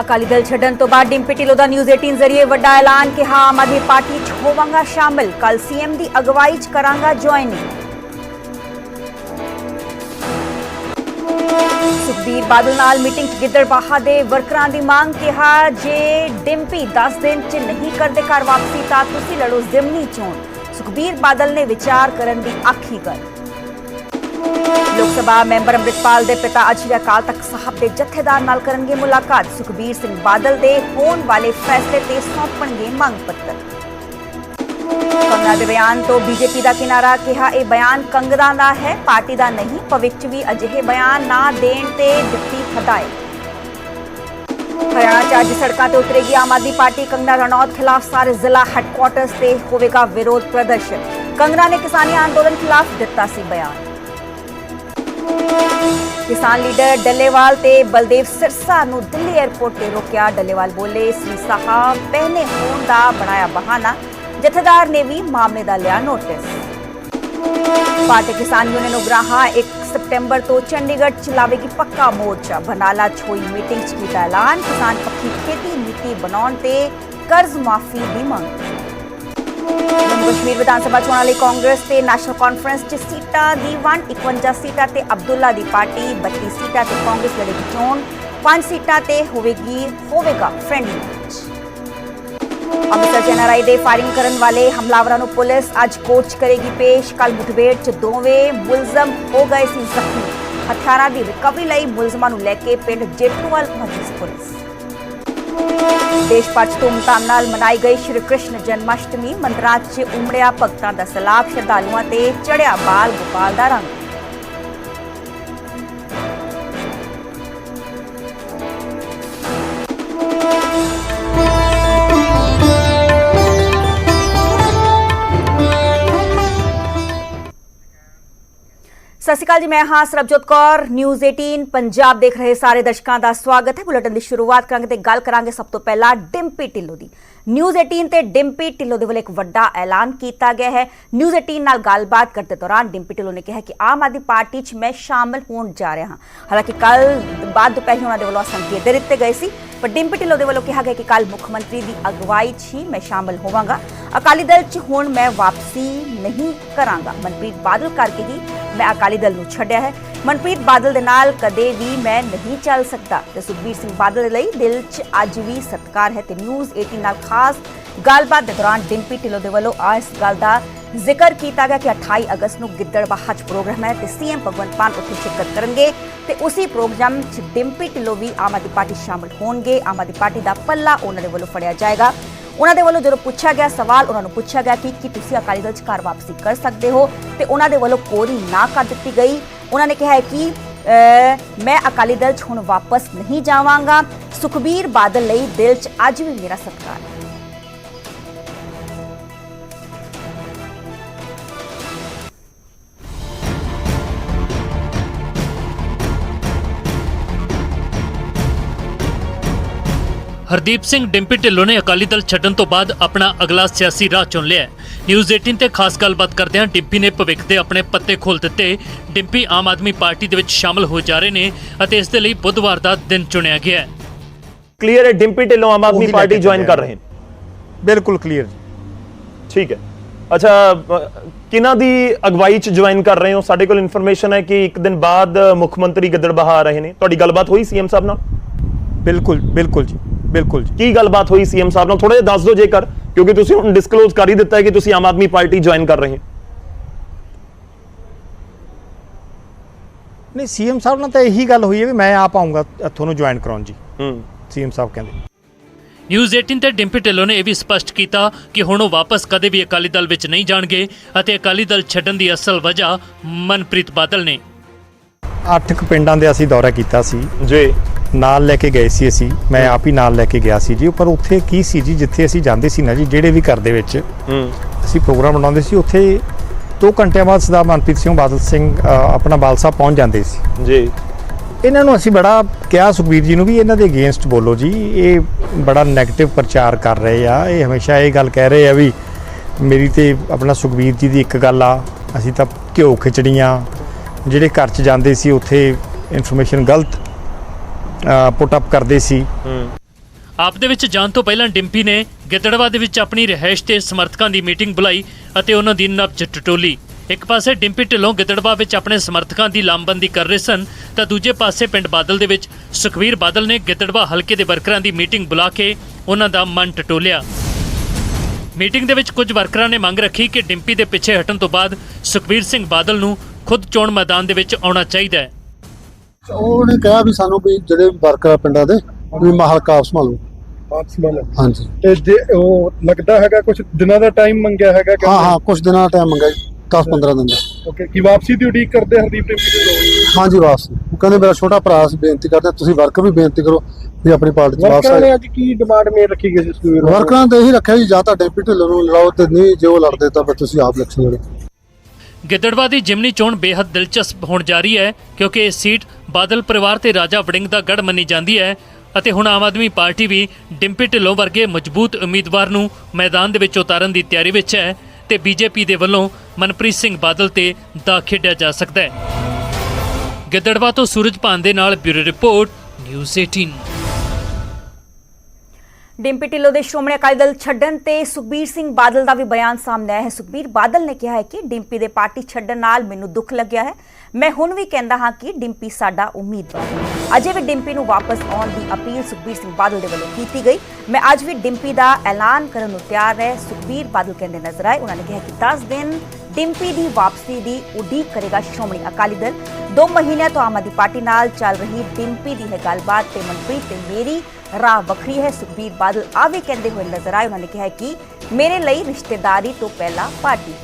ਅਕਾਲੀ ਦਲ ਛੱਡਣ ਤੋਂ ਬਾਅਦ ਡਿੰਪੀ ਢਿੱਲੋਂ ਦਾ ਨਿਊਜ਼ 18 ਜ਼ਰੀਏ ਵੱਡਾ ਐਲਾਨ ਕਿਹਾ ਆਮ ਆਦਮੀ ਪਾਰਟੀ 'ਚ ਹੋਵਾਂਗਾ ਸ਼ਾਮਿਲ। ਕੱਲ ਸੀਐਮ ਦੀ ਅਗਵਾਈ 'ਚ ਕਰਾਂਗਾ ਜੁਆਇਨਿੰਗ। ਸੁਖਬੀਰ ਬਾਦਲ ਨਾਲ ਮੀਟਿੰਗ 'ਚ ਗਿੱਦੜਬਾਹਾ ਦੇ ਵਰਕਰਾਂ ਦੀ ਮੰਗ, ਕਿਹਾ ਜੇ ਡਿੰਪੀ 10 ਦਿਨ 'ਚ ਨਹੀਂ ਕਰਦੇ ਘਰ ਵਾਪਸੀ, ਤਾਂ ਤੁਸੀਂ ਲੜੋ ਜ਼ਿਮਨੀ ਚੋਣ। ਸੁਖਬੀਰ ਬਾਦਲ ਨੇ ਵਿਚਾਰ ਕਰਨ ਦੀ ਆਖੀ ਗੱਲ। ਲੋਕ ਸਭਾ ਮੈਂਬਰ ਅੰਮ੍ਰਿਤਪਾਲ ਦੇ ਪਿਤਾ ਅੱਜ ਸ਼੍ਰੀ ਅਕਾਲ ਤਖਤ ਸਾਹਿਬ ਦੇ ਜਥੇਦਾਰ ਨਾਲ ਕਰਨਗੇ ਮੁਲਾਕਾਤ। ਸੁਖਬੀਰ ਸਿੰਘ ਬਾਦਲ ਦੇ ਹੋਣ ਵਾਲੇ ਫੈਸਲੇ ਤੇ ਸੌਂਪਣਗੇ ਮੰਗ ਪੱਤਰ। ਕੰਗਨਾ ਦੇ ਬਿਆਨ ਤੋਂ ਬੀਜੇਪੀ ਦਾ ਕਿਨਾਰਾ ਕਿਹਾ, ਇਹ ਬਿਆਨ ਕੰਗਨਾ ਦਾ ਹੈ, ਪਾਰਟੀ ਦਾ ਨਹੀਂ, ਭਵਿੱਖ 'ਚ ਵੀ ਅਜਿਹੇ ਬਿਆਨ ਨਾ ਦੇਣ ਤੇ ਦਿੱਤੀ ਹਦਾਇਤ ਹਰਿਆਣਾ 'ਚ ਅੱਜ ਸੜਕਾਂ ਤੇ ਉਤਰੇਗੀ ਆਮ ਆਦਮੀ ਪਾਰਟੀ। ਕੰਗਨਾ ਰਣੌਤ ਖਿਲਾਫ ਸਾਰੇ ਜ਼ਿਲ੍ਹਾ ਹੈੱਡਕੁਆਰਟਰਸ ਤੇ ਹੋਵੇਗਾ ਵਿਰੋਧ ਪ੍ਰਦਰਸ਼ਨ। ਕੰਗਨਾ ਨੇ ਕਿਸਾਨੀ ਅੰਦੋਲਨ ਖਿਲਾਫ ਦਿੱਤਾ ਸੀ ਬਿਆਨ। ਕਿਸਾਨ ਲੀਡਰ ਡੱਲੇਵਾਲ ਤੇ ਬਲਦੇਵ ਸਿਰਸਾ ਨੂੰ ਦਿੱਲੀ 에ਅਰਪੋਰਟ ਤੇ ਰੋਕਿਆ। ਡੱਲੇਵਾਲ ਬੋਲੇ, ਸ੍ਰੀ ਸਾਹਿਬ ਪਹਿਨੇ ਹੋਣ ਦਾ ਬਣਾਇਆ ਬਹਾਨਾ। ਜਥੇਦਾਰ ਨੇ ਵੀ ਮਾਮਲੇ ਦਾ ਲਿਆ ਨੋਟਿਸ ਭਾਰਤੀ ਕਿਸਾਨ ਯੂਨੀਅਨ ਉਗਰਾਹਾ 1 ਸਤੰਬਰ ਤੋਂ ਚੰਡੀਗੜ੍ਹ ਚਲਾਵੇਗੀ ਪੱਕਾ ਮੋਰਚਾ। ਬਨਾਲਾ 'ਚ ਹੋਈ ਮੀਟਿੰਗ 'ਚ ਕੀਤਾ ਐਲਾਨ। ਕਿਸਾਨ ਪੱਖੀ ਖੇਤੀ ਨੀਤੀ ਬਣਾਉਣ ਤੇ ਕਰਜ਼ ਮਾਫੀ ਦੀ ਮੰਗ। ਜੰਮੂ ਕਸ਼ਮੀਰ ਵਿਧਾਨ ਸਭਾ ਚੋਣਾਂ ਲਈ ਕਾਂਗਰਸ ਤੇ ਨੈਸ਼ਨਲ ਕਾਨਫਰੰਸ 'ਚ ਸੀਟਾਂ ਦੀ ਵੰਡ 51 ਸੀਟਾਂ ਤੇ ਅਬਦੁੱਲਾ ਦੀ ਪਾਰਟੀ 32 ਸੀਟਾਂ ਤੇ ਕਾਂਗਰਸ ਲੜੇਗੀ ਚੋਣ 5 ਸੀਟਾਂ ਤੇ ਹੋਵੇਗੀ, ਹੋਵੇਗਾ ਫ੍ਰੈਂਡਲੀ ਮੈਚ ਅੰਮ੍ਰਿਤਸਰ 'ਚ NRI ਦੇ ਫਾਇਰਿੰਗ ਕਰਨ ਵਾਲੇ ਹਮਲਾਵਰਾਂ ਨੂੰ ਪੁਲਿਸ ਅੱਜ ਕੋਰਟ 'ਚ ਕਰੇਗੀ ਪੇਸ਼। ਕੱਲ ਮੁਠਭੇੜ 'ਚ ਦੋਵੇਂ ਮੁਲਜ਼ਮ ਹੋ ਗਏ ਸੀ ਜ਼ਖਮੀ। ਹਥਿਆਰਾਂ ਦੀ ਰਿਕਵਰੀ ਲਈ ਮੁਲਜ਼ਮਾਂ ਨੂੰ ਲੈ ਕੇ ਪਿੰਡ ਜੇਠੂਵਾਲ ਪਹੁੰਚੀ ਸੀ ਪੁਲਿਸ। ਦੇਸ਼ ਭਰ 'ਚ ਧੂਮਧਾਮ ਨਾਲ ਮਨਾਈ ਗਈ ਸ਼੍ਰੀ ਕ੍ਰਿਸ਼ਨ ਜਨਮਾਸ਼ਟਮੀ, ਮੰਦਰਾਂ 'ਚ ਉਮੜਿਆ ਭਗਤਾਂ ਦਾ ਸਲਾਬ, ਸ਼ਰਧਾਲੂਆਂ ਤੇ ਚੜਿਆ ਬਾਲ ਗੋਪਾਲ ਦਾ ਰੰਗ। ਸਤਿ ਸ਼੍ਰੀ ਅਕਾਲ ਜੀ, ਮੈਂ ਹਾਂ ਸਰਬਜੋਤ ਕੌਰ। ਨਿਊਜ਼ 18 ਪੰਜਾਬ ਦੇਖ ਰਹੇ ਸਾਰੇ ਦਰਸ਼ਕਾਂ ਦਾ ਸਵਾਗਤ ਹੈ। ਬੁਲੇਟਿਨ ਦੀ ਸ਼ੁਰੂਆਤ ਕਰਾਂਗੇ ਤੇ ਗੱਲ ਕਰਾਂਗੇ ਸਭ ਤੋਂ ਪਹਿਲਾਂ ਡਿੰਪੀ ਢਿੱਲੋਂ ਦੀ। ਨਿਊਜ਼ 18 ਤੇ ਡਿੰਪੀ ਢਿੱਲੋਂ ਦੇ ਵੱਲੋਂ ਇੱਕ ਵੱਡਾ ਐਲਾਨ ਕੀਤਾ ਗਿਆ ਹੈ। ਨਿਊਜ਼ 18 ਨਾਲ ਗੱਲਬਾਤ ਕਰਦੇ ਦੌਰਾਨ ਡਿੰਪੀ ਢਿੱਲੋਂ ਨੇ ਕਿਹਾ ਕਿ ਆਮ ਆਦਮੀ ਪਾਰਟੀ 'ਚ ਮੈਂ ਸ਼ਾਮਲ ਹੋਣ ਜਾ ਰਿਹਾ ਹਾਂ। ਹਾਲਾਂਕਿ ਕੱਲ ਬਾਅਦ ਦੁਪਹਿਰ ਉਹਨਾਂ ਦੇ ਵੱਲੋਂ ਸੰਕੇਤ ਦੇ ਦਿੱਤੇ ਗਏ ਸੀ, ਪਰ ਡਿੰਪੀ ਢਿੱਲੋਂ ਦੇ ਵੱਲੋਂ ਕਿਹਾ ਗਿਆ ਕਿ ਕੱਲ ਮੁੱਖ ਮੰਤਰੀ ਦੀ ਅਗਵਾਈ 'ਚ ਹੀ ਮੈਂ ਸ਼ਾਮਲ ਹੋਵਾਂਗਾ। ਅਕਾਲੀ ਦਲ 'ਚ ਹੁਣ ਮੈਂ ਵਾਪਸੀ ਨਹੀਂ ਕਰਾਂਗਾ। ਮਨਪ੍ਰੀਤ ਬਾਦਲ ਕਰਕੇ ਹੀ ਮੈਂ ਅਕਾਲੀ ਦਲ ਨੂੰ ਛੱਡਿਆ ਹੈ। ਮਨਪ੍ਰੀਤ ਬਾਦਲ ਦੇ ਨਾਲ ਕਦੇ ਵੀ ਮੈਂ ਨਹੀਂ ਚੱਲ ਸਕਦਾ। ਤੇ ਸੁਖਬੀਰ ਸਿੰਘ ਬਾਦਲ ਦੇ ਲਈ ਦਿਲ 'ਚ ਅੱਜ ਵੀ ਸਤਿਕਾਰ ਹੈ ਤੇ ਨਿਊਜ਼ 18 ਨਾਲ ਖਾਸ ਗੱਲਬਾਤ ਦੇ ਦੌਰਾਨ ਡਿੰਪੀ ਢਿੱਲੋਂ ਦੇ ਵੱਲੋਂ ਇਸ ਗੱਲ ਦਾ ਜ਼ਿਕਰ ਕੀਤਾ ਗਿਆ ਕਿ 28 ਅਗਸਤ ਨੂੰ ਗਿੱਦੜਬਾਹਾ 'ਚ ਪ੍ਰੋਗਰਾਮ ਹੈ ਤੇ ਸੀਐਮ ਭਗਵੰਤ ਮਾਨ ਉੱਥੇ ਸ਼ਿਰਕਤ ਕਰਨਗੇ ਤੇ ਉਸੇ ਪ੍ਰੋਗਰਾਮ 'ਚ ਡਿੰਪੀ ਢਿੱਲੋਂ ਵੀ ਆਮ ਆਦਮੀ ਪਾਰਟੀ 'ਚ ਸ਼ਾਮਲ ਹੋਣਗੇ। ਆਮ ਆਦਮੀ ਪਾਰਟੀ ਦਾ ਪੱਲਾ ਉਹਨਾਂ ਦੇ ਵੱਲੋਂ ਫੜਿਆ ਜਾਏਗਾ। ਉਹਨਾਂ ਦੇ ਵੱਲੋਂ ਜਦੋਂ ਪੁੱਛਿਆ ਗਿਆ ਸਵਾਲ, ਉਹਨਾਂ ਨੂੰ ਪੁੱਛਿਆ ਗਿਆ ਕਿ ਕੀ ਤੁਸੀਂ ਅਕਾਲੀ ਦਲ 'ਚ ਘਰ ਵਾਪਸੀ ਕਰ ਸਕਦੇ ਹੋ ਤੇ ਉਹਨਾਂ ਦੇ ਵੱਲੋਂ ਕੋਰੀ ਨਾ ਕਰ ਦਿੱਤੀ ਗਈ। ਉਹਨਾਂ ਨੇ ਕਿਹਾ ਕਿ ਮੈਂ ਅਕਾਲੀ ਦਲ 'ਚ ਹੁਣ ਵਾਪਸ ਨਹੀਂ ਜਾਵਾਂਗਾ। ਸੁਖਬੀਰ ਬਾਦਲ ਲਈ ਦਿਲ 'ਚ ਅੱਜ ਵੀ ਮੇਰਾ ਸਤਿਕਾਰ ਹੈ। ਹਰਦੀਪ ਸਿੰਘ ਡਿੰਪੀ ਢਿੱਲੋਂ ਨੇ ਅਕਾਲੀ ਦਲ ਛੱਡਣ ਤੋਂ ਬਾਅਦ ਆਪਣਾ ਅਗਲਾ ਸਿਆਸੀ ਰਾਹ ਚੁਣ ਲਿਆ ਹੈ। ਨਿਊਜ਼ 18 ਤੇ ਖਾਸ ਗੱਲਬਾਤ ਕਰਦਿਆਂ ਡਿੰਪੀ ਨੇ ਭਵਿੱਖ ਦੇ ਆਪਣੇ ਪੱਤੇ ਖੋਲ ਦਿੱਤੇ। ਡਿੰਪੀ ਆਮ ਆਦਮੀ ਪਾਰਟੀ ਦੇ ਵਿੱਚ ਸ਼ਾਮਲ ਹੋ ਜਾ ਰਹੇ ਨੇ ਅਤੇ ਇਸ ਦੇ ਲਈ ਬੁੱਧਵਾਰ ਦਾ ਦਿਨ ਚੁਣਿਆ ਗਿਆ ਹੈ। ਕਲੀਅਰ ਹੈ ਡਿੰਪੀ ਢਿੱਲੋਂ ਆਮ ਆਦਮੀ ਪਾਰਟੀ ਜੁਆਇਨ ਕਰ ਰਹੇ ਨੇ? ਬਿਲਕੁਲ ਕਲੀਅਰ ਜੀ। ਠੀਕ ਹੈ। ਅੱਛਾ ਅ, ਕਿਹਨਾਂ ਦੀ ਅਗਵਾਈ ਚ ਜੁਆਇਨ ਕਰ ਰਹੇ ਹੋ? ਸਾਡੇ ਕੋਲ ਇਨਫੋਰਮੇਸ਼ਨ ਹੈ ਕਿ ਇੱਕ ਦਿਨ ਬਾਅਦ ਮੁੱਖ ਮੰਤਰੀ ਗਿੱਦੜਬਾਹਾ ਆ ਰਹੇ ਨੇ। ਤੁਹਾਡੀ ਗੱਲਬਾਤ ਹੋਈ ਸੀਐਮ ਸਾਹਿਬ ਨਾਲ? ਬਿਲਕੁਲ ਬਿਲਕੁਲ ਜੀ। ਬਿਲਕੁਲ ਜੀ। ਕੀ ਗੱਲਬਾਤ ਹੋਈ ਸੀਐਮ ਸਾਹਿਬ ਨਾਲ? ਥੋੜਾ ਜਿਹਾ ਦੱਸ ਦਿਓ ਜੇਕਰ ਕਿਉਂਕਿ ਤੁਸੀਂ ਹੁਣ ਡਿਸਕਲੋਜ਼ ਕਰ ਹੀ ਦਿੱਤਾ ਹੈ ਕਿ ਤੁਸੀਂ ਆਮ ਆਦਮੀ ਪਾਰਟੀ ਜੁਆਇਨ ਕਰ ਰਹੇ ਹੋ। ਨਹੀਂ ਸੀਐਮ ਸਾਹਿਬ ਨਾਲ ਤਾਂ ਇਹੀ ਗੱਲ ਹੋਈ ਹੈ ਵੀ ਮੈਂ ਆਪ ਆਉਂਗਾ ਤੁਹਾਨੂੰ ਜੁਆਇਨ ਕਰਾਉਣ ਜੀ। ਹੂੰ। ਸੀਐਮ ਸਾਹਿਬ ਕਹਿੰਦੇ। ਨਿਊਜ਼ 18 ਤੇ ਡਿੰਪੀ ਢਿੱਲੋਂ ਨੇ ਇਹ ਵੀ ਸਪਸ਼ਟ ਕੀਤਾ ਕਿ ਹੁਣ ਉਹ ਵਾਪਸ ਕਦੇ ਵੀ ਅਕਾਲੀ ਦਲ ਵਿੱਚ ਨਹੀਂ ਜਾਣਗੇ ਅਤੇ ਅਕਾਲੀ ਦਲ ਛੱਡਣ ਦੀ ਅਸਲ ਵਜ੍ਹਾ ਮਨਪ੍ਰੀਤ ਬਾਦਲ ਨੇ। ਅੱਠ ਕੁ ਪਿੰਡਾਂ ਦੇ ਅਸੀਂ ਦੌਰਾ ਕੀਤਾ ਸੀ। ਜੀ। ਨਾਲ ਲੈ ਕੇ ਗਏ ਸੀ ਅਸੀਂ। ਮੈਂ ਆਪ ਹੀ ਨਾਲ ਲੈ ਕੇ ਗਿਆ ਸੀ ਜੀ। ਪਰ ਉੱਥੇ ਕੀ ਸੀ ਜੀ? ਜਿੱਥੇ ਅਸੀਂ ਜਾਂਦੇ ਸੀ ਨਾ ਜੀ ਜਿਹੜੇ ਵੀ ਘਰ ਦੇ ਵਿੱਚ ਹੂੰ। ਅਸੀਂ ਪ੍ਰੋਗਰਾਮ ਬਣਾਉਂਦੇ ਸੀ ਉੱਥੇ 2 ਘੰਟਿਆਂ ਬਾਅਦ ਸਰਦਾਰ ਮਨਪ੍ਰੀਤ ਸਿੰਘ ਬਾਦਲ ਸਿੰਘ ਅ, ਆਪਣਾ ਬਾਲਸਾ ਪਹੁੰਚ ਜਾਂਦੇ ਸੀ। ਜੀ। ਇਹਨਾਂ ਨੂੰ ਅਸੀਂ ਬੜਾ ਕਿਹਾ ਸੁਖਬੀਰ ਜੀ ਨੂੰ ਵੀ ਇਹਨਾਂ ਦੇ ਅਗੇਂਸਟ ਬੋਲੋ ਜੀ। ਇਹ ਬੜਾ 네ਗੇਟਿਵ ਪ੍ਰਚਾਰ ਕਰ ਰਹੇ ਆ। ਇਹ ਹਮੇਸ਼ਾ ਇਹ ਗੱਲ ਕਹਿ ਰਹੇ ਆ ਵੀ ਮੇਰੀ ਤੇ ਆਪਣਾ ਸੁਖਬੀਰ ਜੀ ਦੀ ਇੱਕ ਗੱਲ ਆ। ਅਸੀਂ ਤਾਂ ਘਿਓ ਖਿਚੜੀਆਂ। ਜਿਹੜੇ ਘਰ 'ਚ ਜਾਂਦੇ ਸੀ, ਉੱਥੇ ਇਨਫੋਰਮੇਸ਼ਨ ਗਲਤ ਪੁੱਟ ਅਪ ਕਰਦੇ ਸੀ। ਆਪ ਦੇ ਵਿੱਚ ਜਾਣ ਤੋਂ ਪਹਿਲਾਂ ਡਿੰਪੀ ਨੇ ਗਿੱਦੜਵਾ ਦੇ ਵਿੱਚ ਆਪਣੀ ਰਿਹਾਇਸ਼ ਤੇ ਸਮਰਥਕਾਂ ਦੀ ਮੀਟਿੰਗ ਬੁਲਾਈ ਅਤੇ ਉਹਨਾਂ ਦੀ ਨਬਜ ਟਟੋਲੀ ਇੱਕ ਪਾਸੇ ਡਿੰਪੀ ਢਿੱਲੋਂ ਗਿੱਦੜਵਾ ਵਿੱਚ ਆਪਣੇ ਸਮਰਥਕਾਂ ਦੀ ਲਾਮਬੰਦੀ ਕਰ ਰਹੇ ਸਨ, ਤਾਂ ਦੂਜੇ ਪਾਸੇ ਪਿੰਡ ਬਾਦਲ ਦੇ ਵਿੱਚ ਸੁਖਵੀਰ ਬਾਦਲ ਨੇ ਗਿੱਦੜਵਾ ਹਲਕੇ ਦੇ ਵਰਕਰਾਂ ਦੀ ਮੀਟਿੰਗ ਬੁਲਾ ਕੇ ਉਹਨਾਂ ਦਾ ਮਨ ਟਟੋਲਿਆ। ਮੀਟਿੰਗ ਦੇ ਵਿੱਚ ਕੁਝ ਵਰਕਰਾਂ ਨੇ ਮੰਗ ਰੱਖੀ ਕਿ ਡਿੰਪੀ ਦੇ ਪਿੱਛੇ ਹਟਣ ਤੋਂ ਬਾਅਦ ਸੁਖਵੀਰ ਸਿੰਘ ਬਾਦਲ ਨੂੰ ਖੁਦ ਚੋਣ ਮੈਦਾਨ ਦੇ ਵਿੱਚ ਆਉਣਾ ਚਾਹੀਦਾ ਹੈ। ਉਹਨੇ ਕਿਹਾ ਵੀ ਸਾਨੂੰ ਵੀ ਜਿਹੜੇ ਵਰਕਰ ਆ ਪਿੰਡਾਂ ਦੇ ਵੀ ਮਹਲਕਾ ਸੰਭਾਲੋ। ਆਪ ਸੰਭਾਲੋ। ਹਾਂਜੀ। ਤੇ ਜੇ ਉਹ ਲੱਗਦਾ ਹੈਗਾ ਕੁਝ ਦਿਨਾਂ ਦਾ ਟਾਈਮ ਮੰਗਿਆ ਹੈਗਾ ਹਾਂ ਹਾਂ ਕੁਝ ਦਿਨਾਂ ਦਾ ਟਾਈਮ ਮੰਗਿਆ 10 15 ਦਿਨ ਦਾ। ਓਕੇ ਕੀ ਵਾਪਸੀ ਦੀ ਉਡੀਕ ਕਰਦੇ ਹਰਦੀਪ ਟਿੰਪੀ ਢਿੱਲੋਂ ਹਾਂਜੀ ਵਾਪਸ। ਉਹ ਕਹਿੰਦੇ ਮੇਰਾ ਛੋਟਾ ਭਰਾ ਸੀ ਬੇਨਤੀ ਕਰਦਾ ਤੁਸੀਂ ਵਰਕਰ ਵੀ ਬੇਨਤੀ ਕਰੋ ਵੀ ਆਪਣੀ ਪਾਰਟੀ ਚ ਵਾਪਸ ਵਰਕਰਾਂ ਨੇ ਆਏ ਅੱਜ ਕੀ ਡਿਮਾਂਡ ਮੇਲ ਰੱਖੀ ਗਈ ਸੀ ਸੁਖਵੀਰ ਬਾਦਲ? ਵਰਕਰਾਂ ਤੇ ਇਹੀ ਰੱਖਿਆ ਜੀ ਜਾਂ ਤਾਂ ਡੈਪਟੀ ਢਿੱਲੋਂ ਨੂੰ ਲੜਾਓ ਤੇ ਨਹੀਂ ਜੇ ਉਹ ਲੜਦੇ ਤਾਂ ਫਿਰ ਤੁਸੀਂ ਆਪ ਇਲੈਕਸ਼ਨ ਲੜੋ। ਗਿੱਦੜਵਾ ਦੀ ਜਿਮਨੀ ਚੋਣ ਬੇहद ਦਿਲਚਸਪ ਹੋਣ ਜਾ ਰਹੀ ਹੈ, ਕਿਉਂਕਿ ਇਹ ਸੀਟ ਬਾਦਲ ਪਰਿਵਾਰ ਤੇ ਰਾਜਾ ਵੜਿੰਗ ਦਾ ਗੜ ਮੰਨੀ ਜਾਂਦੀ ਹੈ ਅਤੇ ਹੁਣ ਆਮ ਆਦਮੀ ਪਾਰਟੀ ਵੀ ਡਿੰਪੀ ਢਿੱਲੋਂ ਵਰਗੇ ਮਜ਼ਬੂਤ ਉਮੀਦਵਾਰ ਨੂੰ ਮੈਦਾਨ ਦੇ ਵਿੱਚ ਉਤਾਰਨ ਦੀ ਤਿਆਰੀ ਵਿੱਚ ਹੈ ਤੇ ਬੀਜੇਪੀ ਦੇ ਵੱਲੋਂ ਮਨਪ੍ਰੀਤ ਸਿੰਘ ਬਾਦਲ ਤੇ ਦਾ ਖੇਡਿਆ ਜਾ ਸਕਦਾ ਹੈ। ਗਿੱਦੜਵਾ ਤੋਂ ਸੂਰਜ ਭਾਨ ਦੇ ਨਾਲ bureau report, news 18 Dimpy Dhillon ਦੇ ਸ਼੍ਰੋਮਣੀ ਅਕਾਲੀ ਦਲ ਛੱਡਣ ਤੇ ਸੁਖਬੀਰ ਸਿੰਘ ਬਾਦਲ ਦਾ ਵੀ ਬਿਆਨ ਸਾਹਮਣੇ ਆਇਆ ਹੈ। ਸੁਖਬੀਰ ਬਾਦਲ ਨੇ ਕਿਹਾ ਹੈ ਕਿ ਡਿੰਪੀ ਦੇ ਪਾਰਟੀ ਛੱਡਣ ਨਾਲ ਮੈਨੂੰ ਦੁੱਖ ਲੱਗਿਆ ਹੈ। ਮੈਂ ਹੁਣ ਵੀ ਕਹਿੰਦਾ ਹਾਂ ਕਿ ਡਿੰਪੀ ਸਾਡਾ ਉਮੀਦਵਾਰ ਹੈ। ਅਜੇ ਵੀ ਡਿੰਪੀ ਨੂੰ ਵਾਪਸ ਆਉਣ ਦੀ ਅਪੀਲ ਸੁਖਬੀਰ ਸਿੰਘ ਬਾਦਲ ਦੇ ਵੱਲੋਂ ਕੀਤੀ ਗਈ। ਮੈਂ ਅੱਜ ਵੀ ਡਿੰਪੀ ਦਾ ਐਲਾਨ ਕਰਨ ਨੂੰ ਤਿਆਰ ਹੈ। ਸੁਖਬੀਰ ਬਾਦਲ ਕਹਿੰਦੇ ਨਜ਼ਰ ਆਏ। ਉਹਨਾਂ ਨੇ ਕਿਹਾ ਕਿ 10 ਦਿਨ ਡਿੰਪੀ ਦੀ ਵਾਪਸੀ ਦੀ ਉਡੀਕ ਕਰੇਗਾ ਸ਼੍ਰੋਮਣੀ ਅਕਾਲੀ ਦਲ। ਦੋ ਮਹੀਨਿਆਂ ਤੋਂ ਆਮ ਆਦਮੀ ਪਾਰਟੀ ਨਾਲ ਚੱਲ ਰਹੀ ਡਿੰਪੀ ਦੀ ਹੈ ਗੱਲਬਾਤ ਤੇ ਮਨਪ੍ਰੀਤ ਤੇ ਮੇਰੀ ਰਾਹ ਵੱਖਰੀ ਹੈ। ਸੁਖਬੀਰ ਬਾਦਲ ਆਵੇ ਕਹਿੰਦੇ ਹੋਏ ਨਜ਼ਰ ਆਏ। ਉਹਨਾਂ ਨੇ ਕਿਹਾ ਕਿ ਮੇਰੇ ਲਈ ਰਿਸ਼ਤੇਦਾਰੀ ਤੋਂ ਪਹਿਲਾਂ ਪਾਰਟੀ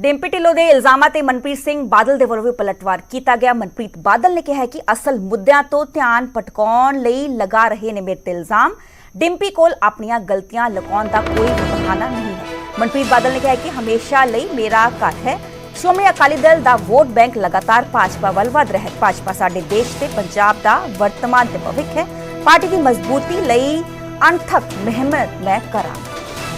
ਡਿੰਪੀ ਢਿੱਲੋਂ ਦੇ ਇਲਜ਼ਾਮਾਂ ਤੇ ਮਨਪ੍ਰੀਤ ਸਿੰਘ ਬਾਦਲ ਦੇ ਵੱਲੋਂ ਵੀ ਪਲਟਵਾਰ ਕੀਤਾ ਗਿਆ। ਮਨਪ੍ਰੀਤ ਬਾਦਲ ਨੇ ਕਿਹਾ ਕਿ ਅਸਲ ਮੁੱਦਿਆਂ ਤੋਂ ਧਿਆਨ ਭਟਕਾਉਣ ਲਈ ਲਗਾ ਰਹੇ ਨੇ ਮੇਰੇ ਤੇ ਇਲਜ਼ਾਮ। ਡਿੰਪੀ ਕੋਲ ਆਪਣੀਆਂ ਗਲਤੀਆਂ ਲਗਾਉਣ ਦਾ ਕੋਈ ਬਹਾਨਾ ਨਹੀਂ ਹੈ। ਮਨਪ੍ਰੀਤ ਬਾਦਲ ਨੇ ਕਿਹਾ ਕਿ ਹਮੇਸ਼ਾ ਲਈ ਮੇਰਾ ਘਰ ਹੈ। ਸ਼੍ਰੋਮਣੀ ਅਕਾਲੀ ਦਲ ਦਾ ਵੋਟ ਬੈਂਕ ਲਗਾਤਾਰ ਭਾਜਪਾ ਵੱਲ ਵਧ ਰਿਹਾ ਹੈ। ਭਾਜਪਾ ਸਾਡੇ ਦੇਸ਼ ਤੇ ਪੰਜਾਬ ਦਾ ਵਰਤਮਾਨ ਤੇ ਭਵਿੱਖ ਹੈ। ਪਾਰਟੀ ਦੀ ਮਜ਼ਬੂਤੀ ਲਈ ਅਣਥਕ ਮਿਹਨਤ ਮੈਂ ਕਰਾਂ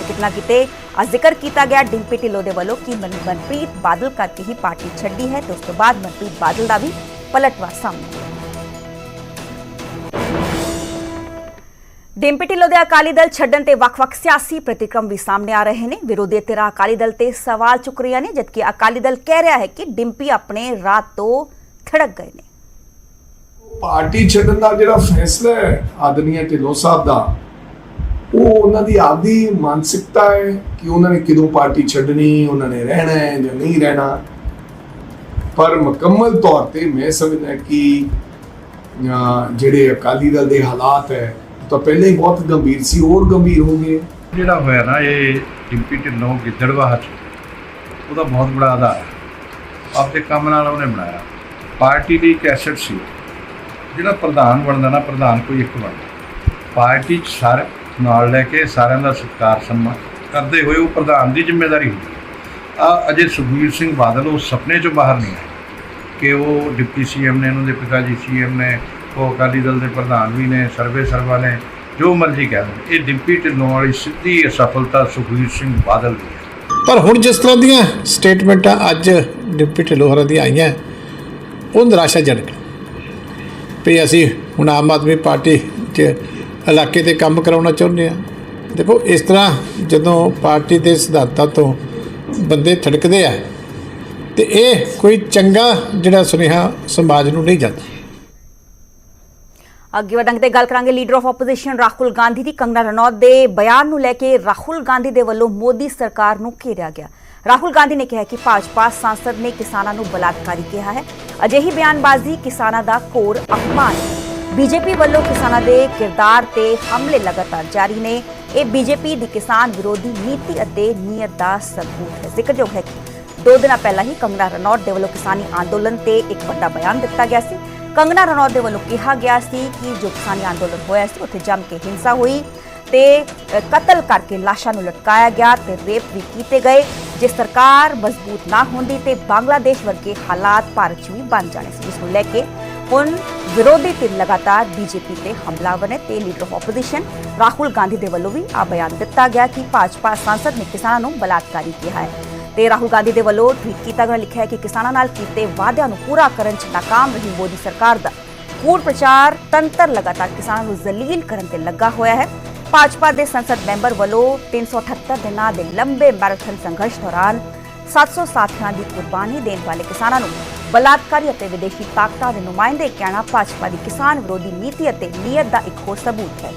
ਤੇ ਕਿਤਨਾ ਕਿਤੇ ਆ ਜ਼ਿਕਰ ਕੀਤਾ ਗਿਆ ਡਿੰਪੀ ਢਿੱਲੋਂ ਦੇ ਵੱਲੋਂ ਕਿ ਮਨ- ਮਨਪ੍ਰੀਤ ਬਾਦਲ ਕਰਕੇ ਹੀ ਪਾਰਟੀ ਛੱਡੀ ਹੈ ਤੇ ਉਸ ਤੋਂ ਬਾਅਦ ਮਨਪ੍ਰੀਤ ਬਾਦਲ ਦਾ ਵੀ ਪਲਟਵਾਰ ਸਾਹਮਣੇ ਆਇਆ। ਡਿੰਪੀ ਢਿੱਲੋਂ ਦੇ ਅਕਾਲੀ ਦਲ ਛੱਡਣ ਤੇ ਵੱਖ-ਵੱਖ ਸਿਆਸੀ ਪ੍ਰਤੀਕਰਮ ਵੀ ਸਾਹਮਣੇ ਆ ਰਹੇ ਨੇ ਵਿਰੋਧੀ ਧਿਰਾਂ ਅਕਾਲੀ ਦਲ ਤੇ ਸਵਾਲ ਚੁੱਕ ਰਹੀਆਂ ਨੇ ਜਦਕਿ ਅਕਾਲੀ ਦਲ ਕਹਿ ਰਿਹਾ ਹੈ ਕਿ ਡਿੰਪੀ ਆਪਣੇ ਰਾਹ ਤੋਂ ਥੜਕ ਗਏ ਨੇ ਪਾਰਟੀ ਛੱਡਣ ਦਾ ਜਿਹੜਾ ਫੈਸਲਾ ਹੈ ਆਦਮੀਆਂ ਢਿੱਲੋਂ ਸਾਹਿਬ ਦਾ ਉਹ ਉਹਨਾਂ ਦੀ ਆਪਦੀ ਮਾਨਸਿਕਤਾ ਹੈ ਕਿ ਉਹਨਾਂ ਨੇ ਕਿਦੋਂ ਪਾਰਟੀ ਛੱਡਣੀ, ਉਹਨਾਂ ਨੇ ਰਹਿਣਾ ਹੈ ਜਾਂ ਨਹੀਂ ਰਹਿਣਾ। ਪਰ ਮੁਕੰਮਲ ਤੌਰ ਤੇ ਮੈਂ ਸਮਝਦਾ ਕਿ ਜਿਹੜੇ ਅਕਾਲੀ ਦਲ ਦੇ ਹਾਲਾਤ ਹੈ, ਉਹ ਤਾਂ ਪਹਿਲਾਂ ਹੀ ਬਹੁਤ ਗੰਭੀਰ ਸੀ, ਹੋਰ ਗੰਭੀਰ ਹੋ ਗਏ ਜਿਹੜਾ ਹੋਇਆ ਨਾ, ਇਹ ਡਿੰਪੀ ਢਿੱਲੋਂ ਗਿੱਦੜਵਾਹ ਚ, ਉਹਦਾ ਬਹੁਤ ਬੜਾ ਆਧਾਰ ਹੈ। ਆਪਦੇ ਕੰਮ ਨਾਲ ਉਹਨੇ ਬਣਾਇਆ। ਪਾਰਟੀ ਦੀ ਕੈਸ਼ਟ ਸੀ। ਜਿਹੜਾ ਪ੍ਰਧਾਨ ਬਣਦਾ ਨਾ, ਪ੍ਰਧਾਨ ਕੋਈ ਇੱਕ ਬਣਦਾ। ਪਾਰਟੀ ਚ ਸਾਰੇ ਨਾਲ ਲੈ ਕੇ ਸਾਰਿਆਂ ਦਾ ਸਤਿਕਾਰ ਸਨਮਾਨ ਕਰਦੇ ਹੋਏ ਉਹ ਪ੍ਰਧਾਨ ਦੀ ਜ਼ਿੰਮੇਵਾਰੀ ਹੁੰਦੀ ਆ ਅਜੇ ਸੁਖਬੀਰ ਸਿੰਘ ਬਾਦਲ ਉਹ ਸੁਪਨੇ ਚੋਂ ਬਾਹਰ ਨਹੀਂ ਆਏ। ਕਿ ਉਹ ਡਿਪਟੀ ਸੀਐਮ ਨੇ, ਉਹਨਾਂ ਦੇ ਪਿਤਾ ਜੀ ਸੀਐਮ ਨੇ, ਉਹ ਅਕਾਲੀ ਦਲ ਦੇ ਪ੍ਰਧਾਨ ਵੀ ਨੇ, ਸਰਵੇ ਸਰਵਾ ਨੇ, ਜੋ ਮਰਜ਼ੀ ਕਹਿ ਲਓ ਇਹ ਡਿੰਪੀ ਢਿੱਲੋਂ ਵਾਲੀ ਸਿੱਧੀ ਅਸਫਲਤਾ ਸੁਖਬੀਰ ਸਿੰਘ ਬਾਦਲ ਦੀ ਹੈ। ਪਰ ਹੁਣ ਜਿਸ ਤਰ੍ਹਾਂ ਦੀਆਂ ਸਟੇਟਮੈਂਟਾਂ ਅੱਜ ਡਿਪਟੀ ਢਿੱਲੋਂ ਹੋਰਾਂ ਦੀਆਂ ਆਈਆਂ, ਉਹ ਨਿਰਾਸ਼ਾਜਨਕ ਵੀ ਅਸੀਂ ਹੁਣ ਆਮ ਆਦਮੀ ਪਾਰਟੀ 'ਚ ਇਲਾਕੇ ਤੇ ਕੰਮ ਕਰਾਉਣਾ ਚਾਹੁੰਦੇ ਆ। ਦੇਖੋ, ਇਸ ਤਰ੍ਹਾਂ ਜਦੋਂ ਪਾਰਟੀ ਦੇ ਸਿਧਾਂਤਾਂ ਤੋਂ ਬੰਦੇ ਥੜਕਦੇ ਆ, ਤੇ ਇਹ ਕੋਈ ਚੰਗਾ ਜਿਹੜਾ ਸੁਨੇਹਾ ਸਮਾਜ ਨੂੰ ਨਹੀਂ ਜਾਂਦਾ। ਅੱਗੇ ਵਧਾਂਗੇ ਤੇ ਗੱਲ ਕਰਾਂਗੇ leader of opposition Rahul Gandhi ਦੀ। ਕੰਗਨਾ ਰਣੌਤ ਦੇ ਬਿਆਨ ਨੂੰ ਲੈ ਕੇ ਰਾਹੁਲ ਗਾਂਧੀ ਦੇ ਵੱਲੋਂ ਮੋਦੀ ਸਰਕਾਰ ਨੂੰ ਘੇਰਿਆ ਗਿਆ। ਰਾਹੁਲ ਗਾਂਧੀ ਨੇ ਕਿਹਾ ਕਿ ਭਾਜਪਾ ਸਾਂਸਦ ਨੇ ਕਿਸਾਨਾਂ ਨੂੰ ਬਲਾਤਕਾਰੀ ਕਿਹਾ ਹੈ। ਅਜਿਹੀ ਬਿਆਨਬਾਜ਼ੀ ਕਿਸਾਨਾਂ ਦਾ ਘੋਰ ਅਪਮਾਨ। ਹੈ ਬੀਜੇਪੀ ਵੱਲੋਂ ਕਿਸਾਨਾਂ ਦੇ ਕਿਰਦਾਰ ਤੇ ਹਮਲੇ ਲਗਾਤਾਰ ਜਾਰੀ ਨੇ। ਇਹ ਬੀਜੇਪੀ ਦੀ ਕਿਸਾਨ ਵਿਰੋਧੀ ਨੀਤੀ ਅਤੇ ਨੀਅਤ ਦਾ ਸਬੂਤ ਹੈ। ਜ਼ਿਕਰਯੋਗ ਹੈ ਕਿ ਦੋ ਦਿਨਾਂ ਪਹਿਲਾਂ ਹੀ ਕੰਗਨਾ ਰਣੌਤ ਦੇ ਵੱਲੋਂ ਕਿਸਾਨੀ ਅੰਦੋਲਨ ਤੇ ਇੱਕ ਵੱਡਾ ਬਿਆਨ ਦਿੱਤਾ ਗਿਆ ਸੀ। ਕੰਗਨਾ ਰਣੌਤ ਦੇ ਵੱਲੋਂ ਕਿਹਾ ਗਿਆ ਸੀ ਕਿ ਜੋ ਕਿਸਾਨੀ ਅੰਦੋਲਨ ਹੋਇਆ ਸੀ, ਉੱਥੇ ਜੰਮ ਕੇ ਹਿੰਸਾ ਹੋਈ ਤੇ ਕਤਲ ਕਰਕੇ ਲਾਸ਼ਾਂ ਨੂੰ ਲਟਕਾਇਆ ਗਿਆ ਤੇ ਰੇਪ ਵੀ ਕੀਤੇ ਗਏ। ਜੇ ਸਰਕਾਰ ਮਜ਼ਬੂਤ ਨਾ ਹੁੰਦੀ ਤੇ ਬੰਗਲਾਦੇਸ਼ ਵਰਗੇ ਹਾਲਾਤ ਭਾਰਤ 'ਚ ਵੀ ਬਣ ਜਾਣੇ ਸੀ। ਇਸ ਨੂੰ ਲੈ ਕੇ ਹੁਣ ਵਿਰੋਧੀ ਧਿਰ ਲਗਾਤਾਰ ਬੀਜੇਪੀ ਤੇ ਹਮਲਾਵਰ ਨੇ ਤੇ leader of opposition Rahul Gandhi ਦੇ ਵੱਲੋਂ ਵੀ ਆ ਬਿਆਨ ਦਿੱਤਾ ਗਿਆ ਕਿ ਭਾਜਪਾ ਸੰਸਦ ਨੇ ਕਿਸਾਨਾਂ ਨੂੰ ਬਲਾਤਕਾਰੀ ਕਿਹਾ ਹੈ। ਤੇ ਰਾਹੁਲ ਗਾਂਧੀ ਦੇ ਵੱਲੋਂ ਟਵੀਟ ਕੀਤਾ ਗਿਆ, ਲਿਖਿਆ ਹੈ ਕਿ ਕਿਸਾਨਾਂ ਨਾਲ ਕੀਤੇ ਵਾਅਦਿਆਂ ਨੂੰ ਪੂਰਾ ਕਰਨ 'ਚ ਨਾਕਾਮ ਰਹੀ ਮੋਦੀ ਸਰਕਾਰ ਦਾ। ਕੂੜ ਪ੍ਰਚਾਰ ਤੰਤਰ ਲਗਾਤਾਰ ਕਿਸਾਨਾਂ ਨੂੰ ਜ਼ਲੀਲ ਕਰਨ ਤੇ ਲੱਗਾ ਹੋਇਆ ਹੈ। ਭਾਜਪਾ ਦੇ ਸੰਸਦ ਮੈਂਬਰ ਵੱਲੋਂ 378 ਦਿਨਾਂ ਦੇ ਲੰਬੇ ਮੈਰਾਥਨ ਸੰਘਰਸ਼ ਦੌਰਾਨ 700 ਸਾਥੀਆਂ ਦੀ ਕੁਰਬਾਨੀ ਦੇਣ ਵਾਲੇ ਕਿਸਾਨਾਂ ਨੂੰ ਬਲਾਤਕਾਰੀ ਅਤੇ ਵਿਦੇਸ਼ੀ ਤਾਕਤਾਂ ਦੇ ਨੁਮਾਇੰਦੇ ਕਹਿਣਾ, ਭਾਜਪਾ ਦੀ ਕਿਸਾਨ ਵਿਰੋਧੀ ਨੀਤੀ ਅਤੇ ਨੀਅਤ ਦਾ ਇੱਕ ਹੋਰ ਸਬੂਤ ਹੈ।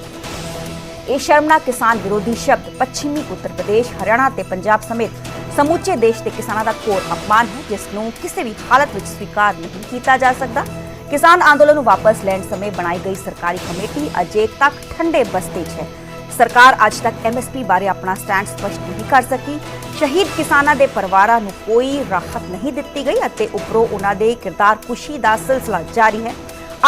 ਇਹ ਸ਼ਰਮਨਾਕ ਕਿਸਾਨ ਵਿਰੋਧੀ ਸ਼ਬਦ ਪੱਛਮੀ ਉੱਤਰ ਪ੍ਰਦੇਸ਼, ਹਰਿਆਣਾ ਤੇ ਪੰਜਾਬ ਸਮੇਤ ਸਮੁੱਚੇ ਦੇਸ਼ ਦੇ ਕਿਸਾਨਾਂ ਦਾ ਘੋਰ ਅਪਮਾਨ ਹੈ, ਜਿਸ ਨੂੰ ਕਿਸੇ ਵੀ ਹਾਲਤ ਵਿੱਚ ਸਵੀਕਾਰ ਨਹੀਂ ਕੀਤਾ ਜਾ ਸਕਦਾ। ਕਿਸਾਨ ਅੰਦੋਲਨ ਨੂੰ ਵਾਪਸ ਲੈਣ ਸਮੇਂ ਬਣਾਈ ਗਈ ਸਰਕਾਰੀ ਕਮੇਟੀ ਅਜੇ ਤੱਕ ਠੰਡੇ ਬਸਤੇ 'ਚ ਹੈ। ਸਰਕਾਰ ਅੱਜ ਤੱਕ ਐਮਐਸਪੀ ਬਾਰੇ ਆਪਣਾ ਸਟੈਂਡ ਸਪਸ਼ਟ ਨਹੀਂ ਕਰ ਸਕੀ। ਸ਼ਹੀਦ ਕਿਸਾਨਾਂ ਦੇ ਪਰਿਵਾਰਾਂ ਨੂੰ ਕੋਈ ਰਾਹਤ ਨਹੀਂ ਦਿੱਤੀ ਗਈ ਅਤੇ ਉੱਪਰੋਂ ਉਹਨਾਂ ਦੇ ਕਿਰਦਾਰ ਕੁਸ਼ੀ ਦਾ ਸਿਲਸਿਲਾ ਜਾਰੀ ਹੈ।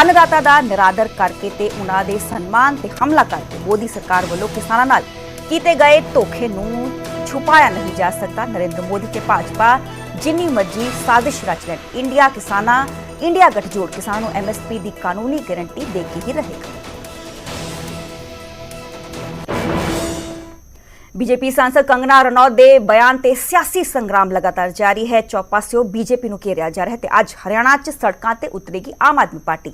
ਅੰਨਦਾਤਾ ਦਾ ਨਿਰਾਦਰ ਕਰਕੇ ਤੇ ਉਹਨਾਂ ਦੇ ਸਨਮਾਨ ਤੇ ਹਮਲਾ ਕਰਕੇ ਮੋਦੀ ਸਰਕਾਰ ਵੱਲੋਂ ਕਿਸਾਨਾਂ ਨਾਲ ਕੀਤੇ ਗਏ ਧੋਖੇ ਨੂੰ ਛੁਪਾਇਆ ਨਹੀਂ ਜਾ ਸਕਦਾ। ਨਰਿੰਦਰ ਮੋਦੀ ਤੇ ਭਾਜਪਾ ਜਿੰਨੀ ਮਰਜ਼ੀ ਸਾਜ਼ਿਸ਼ ਰਚ ਲੈਣ। ਇੰਡੀਆ ਕਿਸਾਨਾਂ, ਇੰਡੀਆ ਗਠਜੋੜ ਕਿਸਾਨ ਨੂੰ ਐਮਐਸਪੀ ਦੀ ਕਾਨੂੰਨੀ ਗਾਰੰਟੀ ਦੇ ਕੇ ਹੀ ਰਹੇਗਾ। ਬੀਜੇਪੀ ਸਾਂਸਦ ਕੰਗਨਾ ਰਣੌਤ ਦੇ ਬਿਆਨ ਤੇ ਸਿਆਸੀ ਸੰਗਰਾਮ ਲਗਾਤਾਰ ਜਾਰੀ ਹੈ ਚੌਪਾਸਿਓ ਬੀਜੇਪੀ ਨੂੰ ਘੇਰਿਆ ਜਾ ਰਿਹਾ ਹੈ ਤੇ ਅੱਜ ਹਰਿਆਣਾ 'ਚ ਸੜਕਾਂ ਤੇ ਉਤਰੇਗੀ ਆਮ ਆਦਮੀ ਪਾਰਟੀ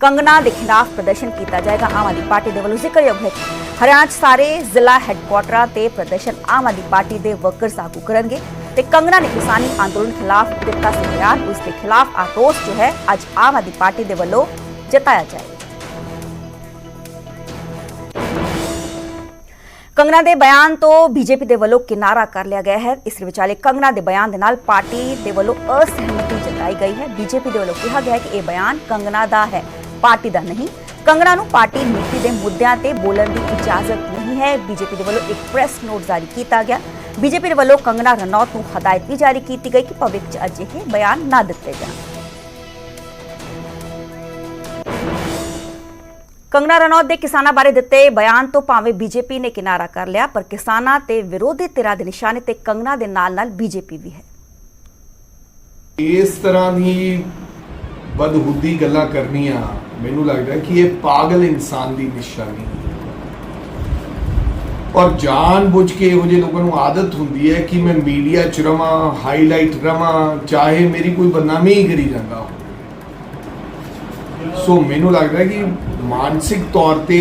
ਕੰਗਨਾ ਦੇ ਖਿਲਾਫ ਪ੍ਰਦਰਸ਼ਨ ਕੀਤਾ ਜਾਏਗਾ ਆਮ ਆਦਮੀ ਪਾਰਟੀ ਦੇ ਵੱਲੋਂ ਜ਼ਿਕਰਯੋਗ ਹੈ ਹਰਿਆਣਾ 'ਚ ਸਾਰੇ ਜ਼ਿਲ੍ਹਾ ਹੈੱਡਕੁਆਟਰਾਂ ਤੇ ਪ੍ਰਦਰਸ਼ਨ ਆਮ ਆਦਮੀ ਪਾਰਟੀ ਦੇ ਵਰਕਰਸ ਆਗੂ ਕਰਨਗੇ ਤੇ ਕੰਗਨਾ ਨੇ ਕਿਸਾਨੀ ਅੰਦੋਲਨ ਖਿਲਾਫ ਦਿੱਤਾ ਸੀ ਬਿਆਨ ਉਸ ਦੇ ਖਿਲਾਫ ਆਕਰੋਸ਼ ਜੋ ਹੈ ਅੱਜ ਆਮ ਆਦਮੀ ਪਾਰਟੀ ਦੇ ਵੱਲੋਂ ਜਤਾਇਆ ਜਾਏਗਾ ਕੰਗਨਾ ਦੇ ਬਿਆਨ ਤੋਂ ਬੀਜੇਪੀ ਦੇ ਵੱਲੋਂ ਕਿਨਾਰਾ ਕਰ ਲਿਆ ਗਿਆ ਹੈ। ਇਸ ਵਿਚਾਲੇ ਕੰਗਨਾ ਦੇ ਬਿਆਨ ਦੇ ਨਾਲ ਪਾਰਟੀ ਦੇ ਵੱਲੋਂ ਅਸਹਿਮਤੀ ਜਤਾਈ ਗਈ ਹੈ। ਬੀਜੇਪੀ ਦੇ ਵੱਲੋਂ ਕਿਹਾ ਗਿਆ ਹੈ ਕਿ ਇਹ ਬਿਆਨ ਕੰਗਨਾ ਦਾ ਹੈ, ਪਾਰਟੀ ਦਾ ਨਹੀਂ। ਕੰਗਨਾ ਨੂੰ ਪਾਰਟੀ ਨੀਤੀ ਦੇ ਮੁੱਦਿਆਂ ਤੇ ਬੋਲਣ ਦੀ ਇਜਾਜ਼ਤ ਨਹੀਂ ਹੈ। ਬੀਜੇਪੀ ਦੇ ਵੱਲੋਂ ਇੱਕ ਪ੍ਰੈਸ ਨੋਟ ਜਾਰੀ ਕੀਤਾ ਗਿਆ। ਬੀਜੇਪੀ ਦੇ ਵੱਲੋਂ ਕੰਗਨਾ ਰਣੌਤ ਨੂੰ ਹਦਾਇਤ ਵੀ ਜਾਰੀ ਕੀਤੀ ਗਈ ਕਿ ਭਵਿੱਖ 'ਚ ਅਜਿਹੇ ਬਿਆਨ ਨਾ ਦਿੱਤੇ ਜਾਣ। ਕੰਗਣਾ ਰਣੌਤ ਦੇ ਕਿਸਾਨਾਂ ਬਾਰੇ ਦਿੱਤੇ ਬਿਆਨ ਤੋਂ ਭਾਵੇਂ ਬੀਜੇਪੀ ਨੇ ਕਿਨਾਰਾ ਕਰ ਲਿਆ, ਪਰ ਕਿਸਾਨਾਂ ਤੇ ਵਿਰੋਧੀ ਧਿਰਾਂ ਦੇ ਨਿਸ਼ਾਨੇ ਤੇ ਕੰਗਣਾ ਦੇ ਨਾਲ-ਨਾਲ ਬੀਜੇਪੀ ਵੀ ਹੈ। ਇਸ ਤਰ੍ਹਾਂ ਦੀ ਬਦਹੁਦੀ ਗੱਲਾਂ ਕਰਨੀਆਂ ਮੈਨੂੰ ਲੱਗਦਾ ਕਿ ਇਹ ਪਾਗਲ ਇਨਸਾਨ ਦੀ ਨਿਸ਼ਾਨੀ ਹੈ। ਔਰ ਜਾਣ ਬੁੱਝ ਕੇ ਇਹੋ ਜਿਹੇ ਲੋਕਾਂ ਨੂੰ ਆਦਤ ਹੁੰਦੀ ਹੈ ਕਿ ਮੈਂ ਮੀਡੀਆ ਚ ਰਵਾਂ ਹਾਈਲਾਈਟ ਰਵਾਂ, ਚਾਹੇ ਮੇਰੀ ਕੋਈ ਬਦਨਾਮੀ ਹੀ ਕਰੀ ਜਾਂਦਾ ਸੋ ਮੈਨੂੰ ਲੱਗਦਾ ਕਿ ਮਾਨਸਿਕ ਤੌਰ ਤੇ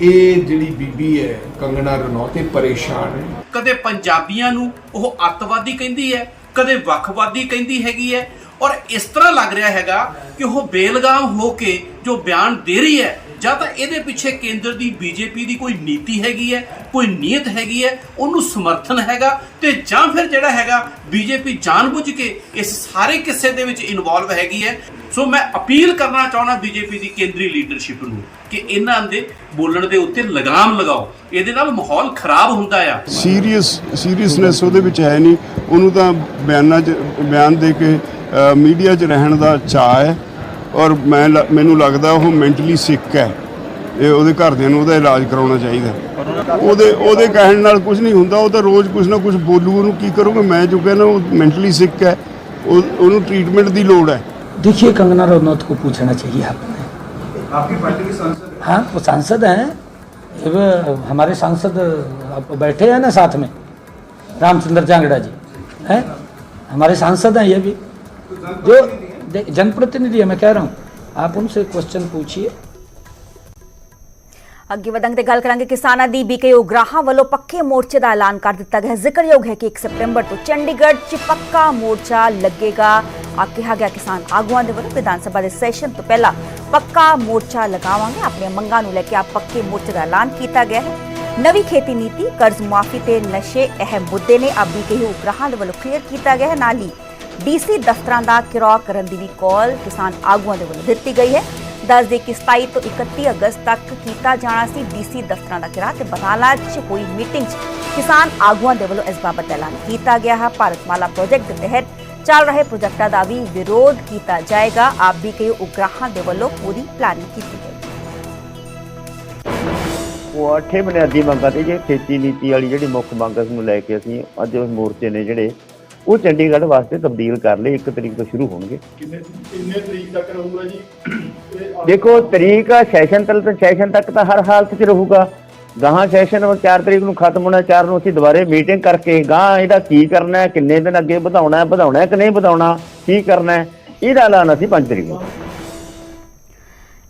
ਇਹ ਜਿਹੜੀ ਬੀਬੀ ਹੈ, ਕੰਗਣਾ ਰਣੌਤ, ਇਹ ਪਰੇਸ਼ਾਨ ਹੈ। ਕਦੇ ਪੰਜਾਬੀਆਂ ਨੂੰ ਉਹ ਅੱਤਵਾਦੀ ਕਹਿੰਦੀ ਹੈ, ਕਦੇ ਵੱਖਵਾਦੀ ਕਹਿੰਦੀ ਹੈਗੀ ਹੈ। ਔਰ ਇਸ ਤਰ੍ਹਾਂ ਲੱਗ ਰਿਹਾ ਹੈਗਾ ਕਿ ਉਹ ਬੇਲਗਾਮ ਹੋ ਕੇ ਜੋ ਬਿਆਨ ਦੇ ਰਹੀ ਹੈ ਜਾਂ ਤਾਂ ਇਹਦੇ ਪਿੱਛੇ ਕੇਂਦਰ ਦੀ ਬੀਜੇਪੀ ਦੀ ਕੋਈ ਨੀਤੀ ਹੈਗੀ ਹੈ, ਕੋਈ ਨੀਅਤ ਹੈਗੀ ਹੈ, ਉਹਨੂੰ ਸਮਰਥਨ ਹੈਗਾ ਤੇ ਜਾਂ ਫਿਰ ਜਿਹੜਾ ਹੈਗਾ ਬੀਜੇਪੀ ਜਾਣਬੁੱਝ ਕੇ ਇਸ ਸਾਰੇ ਕਿੱਸੇ ਦੇ ਵਿੱਚ ਇਨਵੋਲਵ ਹੈਗੀ ਹੈ। ਸੋ ਮੈਂ ਅਪੀਲ ਕਰਨਾ ਚਾਹੁੰਦਾ ਬੀਜੇਪੀ ਦੀ ਕੇਂਦਰੀ ਲੀਡਰਸ਼ਿਪ ਨੂੰ ਕਿ ਇਹਨਾਂ ਦੇ ਬੋਲਣ ਦੇ ਉੱਤੇ ਲਗਾਮ ਲਗਾਓ। ਇਹਦੇ ਨਾਲ ਮਾਹੌਲ ਖਰਾਬ ਹੁੰਦਾ ਆ। ਸੀਰੀਅਸ ਸੀਰੀਅਸਨੈਸ ਉਹਦੇ ਵਿੱਚ ਹੈ ਨਹੀਂ। ਉਹਨੂੰ ਤਾਂ ਬਿਆਨਾਂ 'ਚ, ਬਿਆਨ ਦੇ ਕੇ ਮੀਡੀਆ 'ਚ ਰਹਿਣ ਦਾ ਚਾਅ ਹੈ। ਔਰ ਮੈਂ ਲ- ਮੈਨੂੰ ਲੱਗਦਾ ਉਹ ਮੈਂਟਲੀ ਸਿੱਕ ਹੈ ਇਹ ਉਹਦੇ ਘਰਦਿਆਂ ਨੂੰ ਉਹਦਾ ਇਲਾਜ ਕਰਾਉਣਾ ਚਾਹੀਦਾ ਉਹਦੇ ਉਹਦੇ ਕਹਿਣ ਨਾਲ ਕੁਝ ਨਹੀਂ ਹੁੰਦਾ ਉਹ ਤਾਂ ਰੋਜ਼ ਕੁਝ ਨਾ ਕੁਝ ਬੋਲੂ ਉਹਨੂੰ ਕੀ ਕਰੋਗੇ ਮੈਂ ਜੋ ਕਹਿੰਦਾ ਉਹ ਮੈਂਟਲੀ ਸਿੱਕ ਹੈ ਉਹ ਉਹਨੂੰ ਟ੍ਰੀਟਮੈਂਟ ਦੀ ਲੋੜ ਹੈ देखिए कंगना रनौत को पूछना चाहिए आपने आपकी पार्टी के सांसद हाँ वो सांसद हैं ये वो हमारे सांसद आप बैठे हैं ना साथ में रामचंद्र जांगड़ा जी हैं हमारे सांसद हैं ये भी जो दे- जनप्रतिनिधि है मैं कह रहा हूँ आप उनसे क्वेश्चन पूछिए ਅੱਗੇ ਵਧਾਂਗੇ ਤੇ ਗੱਲ ਕਰਾਂਗੇ ਕਿਸਾਨਾਂ ਦੀ ਬੀਕੇ ਉਗਰਾਹਾਂ ਵੱਲੋਂ ਪੱਕੇ ਮੋਰਚੇ ਦਾ ਐਲਾਨ ਕਰ ਦਿੱਤਾ ਗਿਆ ਹੈ ਜ਼ਿਕਰਯੋਗ ਹੈ ਕਿ 1 ਸਤੰਬਰ ਤੋਂ ਚੰਡੀਗੜ੍ਹ 'ਚ ਪੱਕਾ ਮੋਰਚਾ ਲੱਗੇਗਾ ਆ ਕਿਹਾ ਗਿਆ ਕਿਸਾਨ ਆਗੂਆਂ ਦੇ ਵੱਲੋਂ ਵਿਧਾਨ ਸਭਾ ਦੇ ਸੈਸ਼ਨ ਤੋਂ ਪਹਿਲਾਂ ਪੱਕਾ ਮੋਰਚਾ ਲਗਾਵਾਂਗੇ ਆਪਣੀਆਂ ਮੰਗਾਂ ਨੂੰ ਲੈ ਕੇ ਆ ਪੱਕੇ ਮੋਰਚੇ ਦਾ ਐਲਾਨ ਕੀਤਾ ਗਿਆ ਹੈ ਨਵੀਂ ਖੇਤੀ ਨੀਤੀ ਕਰਜ਼ ਮੁਆਫੀ ਤੇ ਨਸ਼ੇ ਅਹਿਮ ਮੁੱਦੇ ਨੇ ਆ ਬੀਕੇ ਉਗਰਾਹਾਂ ਦੇ ਵੱਲੋਂ ਕਲੀਅਰ ਕੀਤਾ ਗਿਆ ਹੈ ਨਾਲ ਹੀ ਡੀਸੀ ਦਫ਼ਤਰਾਂ ਦਾ ਘਿਰਾਓ ਕਰਨ ਦੀ ਵੀ ਕਾਲ ਕਿਸਾਨ ਆਗੂਆਂ ਦੇ ਵੱਲੋਂ ਦਿੱਤੀ ਗਈ ਹੈ। ਦੱਸ ਦੇ ਕਿ 27 ਤੋਂ 31 ਅਗਸਤ ਤੱਕ ਕੀਤਾ ਜਾਣਾ ਸੀ ਡੀਸੀ ਦਫ਼ਤਰਾਂ ਦਾ ਘਿਰਾਓ ਤੇ ਬਨਾਲਾ 'ਚ ਹੋਈ ਮੀਟਿੰਗ 'ਚ ਕਿਸਾਨ ਆਗੂਆਂ ਦੇ ਵੱਲੋਂ ਇਸ ਬਾਬਤ ਐਲਾਨ ਕੀਤਾ ਗਿਆ ਹੈ। ਭਾਰਤਮਾਲਾ ਪ੍ਰੋਜੈਕਟ ਦੇ ਤਹਿਤ ਚੱਲ ਰਹੇ ਪ੍ਰੋਜੈਕਟਾਂ ਦਾ ਵੀ ਵਿਰੋਧ ਕੀਤਾ ਜਾਏਗਾ। ਆਪ ਵੀ ਕਈ ਉਗਰਾਹਾਂ ਦੇ ਵੱਲੋਂ ਪੂਰੀ ਪਲਾਨਿੰਗ ਕੀਤੀ ਗਈ। ਉਹ ਅੱਠੇ ਬੁਨਿਆਦੀ ਮੰਗਾਂ ਤੇ ਜੇ ਖੇਤੀ ਨੀਤੀ ਵਾਲੀ ਜਿਹੜੀ ਮੁੱਖ ਮੰਗ ਇਸ ਨੂੰ ਲੈ ਕੇ ਅਸੀਂ ਅੱਜ ਉਸ ਮੋਰਚੇ ਨੇ ਜਿਹੜੇ ਉਹ ਚੰਡੀਗੜ੍ਹ ਵਾਸਤੇ ਤਬਦੀਲ ਕਰ ਲਏ ਇੱਕ ਤਰੀਕ ਤੋਂ ਸ਼ੁਰੂ ਹੋਣਗੇ। ਕਿੰਨੇ ਕਿੰਨੇ ਤਰੀਕ ਤੱਕ ਰਹੂਗਾ ਜੀ? ਇਹ ਦੇਖੋ ਤਰੀਕ ਸੈਸ਼ਨ ਤੱਕ ਸੈਸ਼ਨ ਤੱਕ ਤਾਂ ਹਰ ਹਾਲਤ 'ਚ ਰਹੂਗਾ। ਗਾਹਾਂ ਸੈਸ਼ਨ 4 ਤਰੀਕ ਨੂੰ ਖਤਮ ਹੋਣਾ 4 ਨੂੰ ਅਸੀਂ ਦੁਬਾਰੇ ਮੀਟਿੰਗ ਕਰਕੇ ਗਾਹਾਂ ਇਹਦਾ ਕੀ ਕਰਨਾ ਹੈ ਕਿੰਨੇ ਦਿਨ ਅੱਗੇ ਵਧਾਉਣਾ ਹੈ ਵਧਾਉਣਾ ਹੈ ਕਿ ਨਹੀਂ ਵਧਾਉਣਾ ਕੀ ਕਰਨਾ ਹੈ ਇਹਦਾ ਐਲਾਨ ਅਸੀਂ 5 ਤਰੀਕ ਨੂੰ।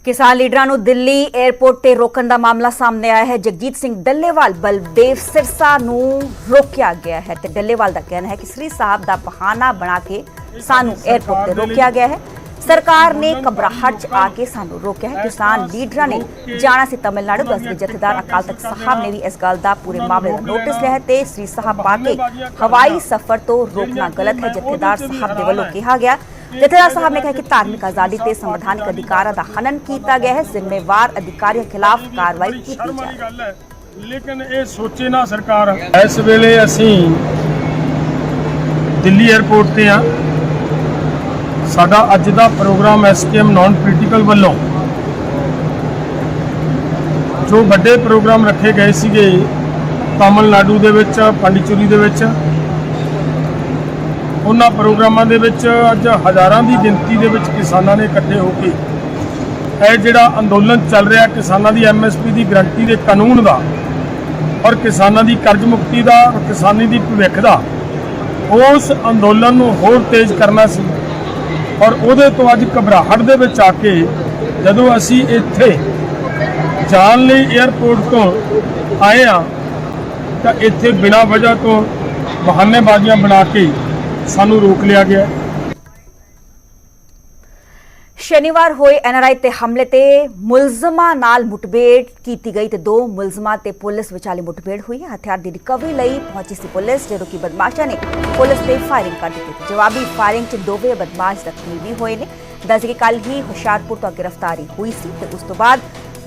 ਕਿਸਾਨ ਲੀਡਰਾਂ ਨੂੰ ਦਿੱਲੀ 에ਅਰਪੋਰਟ ਤੇ ਰੋਕਣ ਦਾ ਮਾਮਲਾ ਸਾਹਮਣੇ ਆਇਆ ਹੈ। ਜਗਜੀਤ ਸਿੰਘ ਡੱਲੇਵਾਲ ਬਲਦੇਵ ਸਿਰਸਾ ਨੂੰ ਰੋਕਿਆ ਗਿਆ ਹੈ ਤੇ ਡੱਲੇਵਾਲ ਦਾ ਕਹਿਣਾ ਹੈ ਕਿ ਸ੍ਰੀ ਸਾਹਿਬ ਦਾ ਬਹਾਨਾ ਬਣਾ ਕੇ ਸਾਨੂੰ 에ਅਰਪੋਰਟ ਤੇ ਰੋਕਿਆ ਗਿਆ ਹੈ। ਸਰਕਾਰ ਨੇ ਘਬਰਾਹਟ 'ਚ ਆ ਕੇ ਸਾਨੂੰ ਰੋਕਿਆ ਹੈ। ਕਿਸਾਨ ਲੀਡਰਾਂ ਨੇ ਜਾਣਾ ਸੀ ਤਮਿਲਨਾਡੂ ਦਸਵੇਂ ਜਥੇਦਾਰ ਅਕਾਲ ਤਖਤ ਸਾਹਿਬ ਨੇ ਵੀ ਇਸ ਗੱਲ ਦਾ ਪੂਰੇ ਮਾਮਲੇ ਦਾ ਨੋਟਿਸ ਲਿਆ। ਹੈ ਤੇ ਸ੍ਰੀ ਸਾਹਿਬ ਪਾ ਕੇ ਹਵਾਈ ਸਫ਼ਰ ਤੋਂ ਰੋਕਣਾ ਗਲਤ ਹੈ ਜਥੇਦਾਰ ਸਾਹਿਬ ਦੇ ਵੱਲੋਂ ਕਿਹਾ ਗਿਆ। ਜਥੇਦਾਰ ਸਾਹਿਬ ਨੇ ਕਿਹਾ ਕਿ ਧਾਰਮਿਕ ਆਜ਼ਾਦੀ ਤੇ ਸੰਵਿਧਾਨਿਕ ਅਧਿਕਾਰਾਂ ਦਾ ਹਨਨ ਕੀਤਾ ਗਿਆ ਹੈ। ਜ਼ਿੰਮੇਵਾਰ ਅਧਿਕਾਰੀਆਂ ਖਿਲਾਫ ਕਾਰਵਾਈ ਕੀਤੀ ਜਾ ਲੇਕਿਨ ਇਹ ਸੋਚੇ ਨਾ ਸਰਕਾਰ। ਇਸ ਵੇਲੇ ਅਸੀਂ ਦਿੱਲੀ 에ਅਰਪੋਰਟ ਤੇ ਆ ਸਾਡਾ ਅੱਜ ਦਾ ਪ੍ਰੋਗਰਾਮ ਐਸਕੇਐਮ ਨਾਨ ਪੋਲੀਟੀਕਲ ਵੱਲੋਂ ਜੋ ਵੱਡੇ ਪ੍ਰੋਗਰਾਮ ਰੱਖੇ ਗਏ ਸੀਗੇ, ਤਾਮਿਲਨਾਡੂ ਦੇ ਵਿੱਚ, ਪਾਂਡੀਚੇਰੀ ਦੇ ਵਿੱਚ ਉਹਨਾਂ ਪ੍ਰੋਗਰਾਮਾਂ ਦੇ ਵਿੱਚ ਅੱਜ ਹਜ਼ਾਰਾਂ ਦੀ ਗਿਣਤੀ ਦੇ ਵਿੱਚ ਕਿਸਾਨਾਂ ਨੇ ਇਕੱਠੇ ਹੋ ਕੇ ਇਹ ਜਿਹੜਾ ਅੰਦੋਲਨ ਚੱਲ ਰਿਹਾ ਕਿਸਾਨਾਂ ਦੀ ਐਮਐਸਪੀ ਦੀ ਗਰੰਟੀ ਦੇ ਕਾਨੂੰਨ ਦਾ ਔਰ ਕਿਸਾਨਾਂ ਦੀ ਕਰਜ਼ ਮੁਕਤੀ ਦਾ ਔਰ ਕਿਸਾਨੀ ਦੀ ਭਵਿੱਖ ਦਾ, ਉਸ ਅੰਦੋਲਨ ਨੂੰ ਹੋਰ ਤੇਜ਼ ਕਰਨਾ ਸੀ। ਔਰ ਉਹਦੇ ਤੋਂ ਅੱਜ ਘਬਰਾਹਟ ਦੇ ਵਿੱਚ ਆ ਕੇ ਜਦੋਂ ਅਸੀਂ ਇੱਥੇ ਜਾਣ ਲਈ 에ਅਰਪੋਰਟ ਤੋਂ ਆਏ ਆ ਤਾਂ ਇੱਥੇ ਬਿਨਾਂ ਵਜ੍ਹਾ ਤੋਂ ਬਹਾਨੇਬਾਜ਼ੀਆਂ ਬਣਾ ਕੇ ਸਾਨੂੰ ਰੋਕ ਲਿਆ ਗਿਆ ਸ਼ਨੀਵਾਰ ਹੋਏ ਐਨਆਰਆਈ ਤੇ ਹਮਲੇ ਤੇ ਮੁਲਜ਼ਮਾਂ ਨਾਲ ਮੁਠਭੇੜ ਕੀਤੀ ਗਈ ਤੇ ਦੋ ਮੁਲਜ਼ਮਾਂ ਤੇ ਪੁਲਿਸ ਵਿਚਾਲੇ ਮੁਠਭੇੜ ਹੋਈ ਹੈ ਹਥਿਆਰ ਦੀ ਰਿਕਵਰੀ ਲਈ ਪਹੁੰਚੀ ਸੀ ਪੁਲਿਸ ਜਦੋਂ ਕਿ ਬਦਮਾਸ਼ਾਂ ਨੇ ਪੁਲਿਸ ਤੇ ਫਾਇਰਿੰਗ ਕਰ ਦਿੱਤੀ ਤੇ ਜਵਾਬੀ ਫਾਇਰਿੰਗ 'ਚ ਦੋਵੇਂ ਬਦਮਾਸ਼ ਜ਼ਖਮੀ ਵੀ ਹੋਏ ਨੇ ਦੱਸ ਕਿ ਕੱਲ ਹੀ ਹੁਸ਼ਿਆਰਪੁਰ ਤੋਂ ਗ੍ਰਿਫਤਾਰੀ ਹੋਈ ਸੀ ਤੇ ਉਸ ਤੋਂ ਬਾਅਦ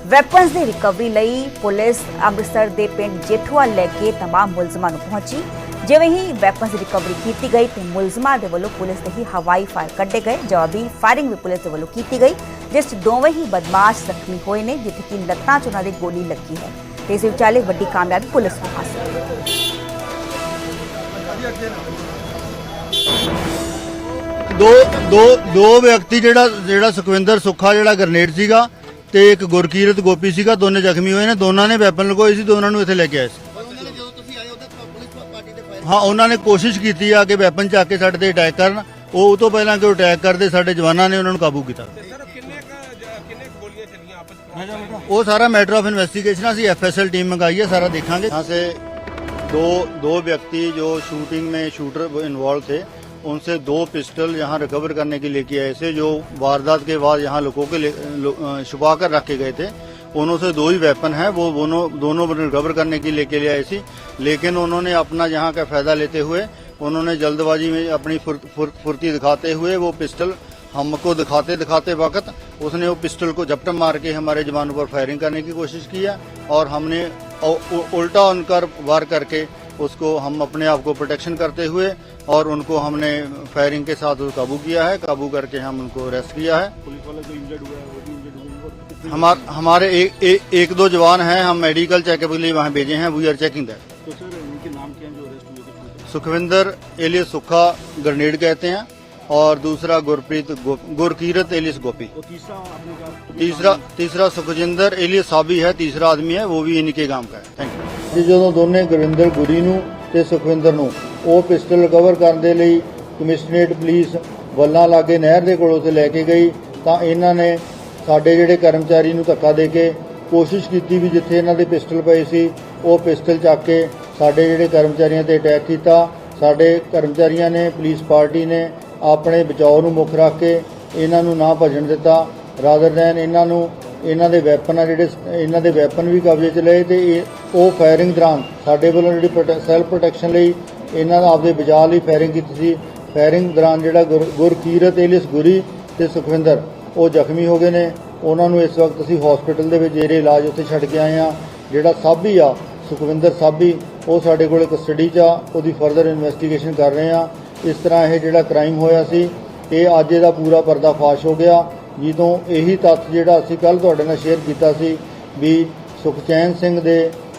ਵੈਪਨਸ ਦੀ ਰਿਕਵਰੀ ਲਈ ਪੁਲਿਸ ਅੰਮ੍ਰਿਤਸਰ ਦੇ ਪਿੰਡ ਜੇਠੂਆ ਲੈ ਕੇ तमाम ਮੁਲਜ਼ਮਾਂ ਨੂੰ ਪਹੁੰਚੀ ਜਿਵੇਂ ਹੀ ਵੈਪਨਸ ਦੀ ਰਿਕਵਰੀ ਕੀਤੀ ਗਈ ਤੇ ਮੁਲਜ਼ਮਾਂ ਦੇ ਵੱਲੋਂ ਪੁਲਿਸ ਤੇ ਹੀ ਹਵਾਈ ਫਾਇਰ ਕੱਢੇ ਗਏ, ਜਵਾਬੀ ਫਾਇਰਿੰਗ ਵੀ ਪੁਲਿਸ ਦੇ ਵੱਲੋਂ ਕੀਤੀ ਗਈ, ਜਿਸ ਦੋਵੇਂ ਹੀ ਬਦਮਾਸ਼ ਜ਼ਖਮੀ ਹੋਏ ਨੇ, ਜਿੱਥੇ ਕਿ ਲੱਤਾਂ 'ਚ ਉਹਨਾਂ ਦੇ ਗੋਲੀ ਲੱਗੀ ਹੈ। ਤੇ ਇਸ ਵਿਚਾਲੇ ਵੱਡੀ ਕਾਮਯਾਬੀ ਪੁਲਿਸ ਨੂੰ ਹਾਸਲ ਦੋ ਦੋ ਦੋ ਵਿਅਕਤੀ ਜਿਹੜਾ ਜਿਹੜਾ ਸੁਖਵਿੰਦਰ ਸੁੱਖਾ, ਜਿਹੜਾ ਗ੍ਰਨੇਡ ਸੀਗਾ ਤੇ ਇੱਕ ਗੁਰਕੀਰਤ ਗੋਪੀ ਸੀਗਾ, ਦੋਨੇ ਜ਼ਖਮੀ ਹੋਏ ਨੇ, ਦੋਨਾਂ ਨੇ ਵੈਪਨ ਲਗੋਏ ਸੀ, ਦੋਨਾਂ ਨੂੰ ਇੱਥੇ ਲੈ ਕੇ ਆਏ ਸੀ। ਹਾਂ ਉਹਨਾਂ ਨੇ ਕੋਸ਼ਿਸ਼ ਕੀਤੀ ਆ ਕਿ ਵੈਪਨ ਚੱਕ ਕੇ ਸਾਡੇ ਤੇ ਅਟੈਕ ਕਰਨ ਉਹ ਉਹ ਤੋਂ ਪਹਿਲਾਂ ਕਿ ਉਹ ਅਟੈਕ ਕਰਦੇ ਸਾਡੇ ਜਵਾਨਾਂ ਨੇ ਉਹਨਾਂ ਨੂੰ ਕਾਬੂ ਕੀਤਾ ਉਹ ਸਾਰਾ ਮੈਟਰ ਆਫ ਇਨਵੈਸਟੀਗੇਸ਼ਨ ਅਸੀਂ एफएसएल टीम मंगाई है सारा देखेंगे यहाँ से दो दो व्यक्ति जो शूटिंग में शूटर इन्वॉल्व थे उनसे दो पिस्टल यहाँ रिकवर करने के लिए किया ऐसे जो वारदात के बाद यहाँ लोगों के लिए- लो- अ, छुपा कर रखे गए थे उनों से दो ही वेपन है, वो दोनों दोनों रिकवर करने के लिए के लिए आई थी लेकिन उन्होंने अपना यहाँ का फ़ायदा लेते हुए, उन्होंने जल्दबाजी में अपनी फुर- फुर- फुर्ती दिखाते हुए वो पिस्टल हमको दिखाते दिखाते वक्त उसने वो पिस्टल को झपट मार के हमारे जवानों पर फायरिंग करने की कोशिश की है और हमने उल्टा उनकर वार करके उसको हम अपने आप को प्रोटेक्शन करते हुए और उनको हमने फायरिंग के साथ काबू किया है, काबू करके हम उनको अरेस्ट किया है। पुलिस वाले को इंजर्ड हुआ है। हमार, हमारे एक, एक, एक दो जवान हैं हम मेडिकल चेकअप के लिए वहाँ भेजे हैं we are checking that Sukhwinder alias Sukha grenade कहते हैं और दूसरा गुरप्रीत गो, गुरकीरत एलियस गोपी तीसरा तीसरा सुखजिंदर एलियस साबी है तीसरा आदमी है वो भी इन्हीं के गांव का है थैंक यू ਜੀ ਜਦੋਂ ਦੋਨੇ ਗੁਰਿੰਦਰ ਗੁਰੀ ਨੂੰ ਤੇ ਸੁਖਵਿੰਦਰ ਨੂੰ ਉਹ ਪਿਸਟਲ ਰਿਕਵਰ ਕਰਨ ਦੇ ਲਈ ਕਮਿਸ਼ਨਰੇਟ ਪੁਲਿਸ ਵੱਲਾਂ ਲਾਗੇ ਨਹਿਰ ਦੇ ਕੋਲੋਂ ਤੇ ਲੈ ਕੇ ਗਈ ਤਾਂ ਇਹਨਾਂ ਨੇ ਸਾਡੇ ਜਿਹੜੇ ਕਰਮਚਾਰੀ ਨੂੰ ਧੱਕਾ ਦੇ ਕੇ ਕੋਸ਼ਿਸ਼ ਕੀਤੀ ਵੀ ਜਿੱਥੇ ਇਹਨਾਂ ਦੇ ਪਿਸਟਲ ਪਏ ਸੀ, ਉਹ ਪਿਸਟਲ ਚੱਕ ਕੇ ਸਾਡੇ ਜਿਹੜੇ ਕਰਮਚਾਰੀਆਂ ਤੇ ਅਟੈਕ ਕੀਤਾ। ਸਾਡੇ ਕਰਮਚਾਰੀਆਂ ਨੇ, ਪੁਲਿਸ ਪਾਰਟੀ ਨੇ ਆਪਣੇ ਬਚਾਓ ਨੂੰ ਮੁੱਖ ਰੱਖ ਕੇ ਇਹਨਾਂ ਨੂੰ ਨਾ ਭੱਜਣ ਦਿੱਤਾ। ਰਾਦਰ ਦੈਨ ਇਹਨਾਂ ਨੂੰ, ਇਹਨਾਂ ਦੇ ਵੈਪਨ ਆ ਜਿਹੜੇ ਇਹਨਾਂ ਦੇ ਵੈਪਨ ਵੀ ਕਬਜ਼ੇ 'ਚ ਲਏ ਤੇ ਇਹ, ਉਹ ਫਾਇਰਿੰਗ ਦੌਰਾਨ ਸਾਡੇ ਵੱਲੋਂ ਜਿਹੜੀ ਸੈਲਫ ਪ੍ਰੋਟੈਕਸ਼ਨ ਲਈ ਇਹਨਾਂ ਦਾ ਆਪਦੇ ਬਚਾਅ ਲਈ ਫਾਇਰਿੰਗ ਕੀਤੀ ਸੀ। ਫਾਇਰਿੰਗ ਦੌਰਾਨ ਜਿਹੜਾ ਗੁਰ- ਗੁਰਕੀਰਤ ਏਲਿਸ ਗੁਰੀ ਤੇ ਸੁਖਵਿੰਦਰ ਉਹ ਜ਼ਖਮੀ ਹੋ ਗਏ ਨੇ। ਉਹਨਾਂ ਨੂੰ ਇਸ ਵਕਤ ਅਸੀਂ ਹਸਪੀਟਲ ਦੇ ਵਿੱਚ ਜਿਹੜੇ ਇਲਾਜ ਉੱਥੇ ਛੱਡ ਕੇ ਆਏ ਆ ਜਿਹੜਾ ਸਾਬੀ ਆ, ਸੁਖਵਿੰਦਰ ਸਾਬੀ, ਉਹ ਸਾਡੇ ਕੋਲੇ ਕਸਟਡੀ 'ਚ ਆ। ਉਹਦੀ ਫਰਦਰ ਇਨਵੈਸਟੀਗੇਸ਼ਨ ਕਰ ਰਹੇ ਆ ਇਸ ਤਰ੍ਹਾਂ ਇਹ ਜਿਹੜਾ ਕ੍ਰਾਈਮ ਹੋਇਆ ਸੀ, ਇਹ ਅੱਜ ਇਹਦਾ ਪੂਰਾ ਪਰਦਾਫਾਸ਼ ਹੋ ਗਿਆ। ਜਦੋਂ ਇਹੀ ਤੱਥ ਜਿਹੜਾ ਅਸੀਂ ਕੱਲ ਤੁਹਾਡੇ ਨਾਲ ਸ਼ੇਅਰ ਕੀਤਾ ਸੀ ਵੀ ਸੁਖਚੈਨ ਸਿੰਘ ਦੇ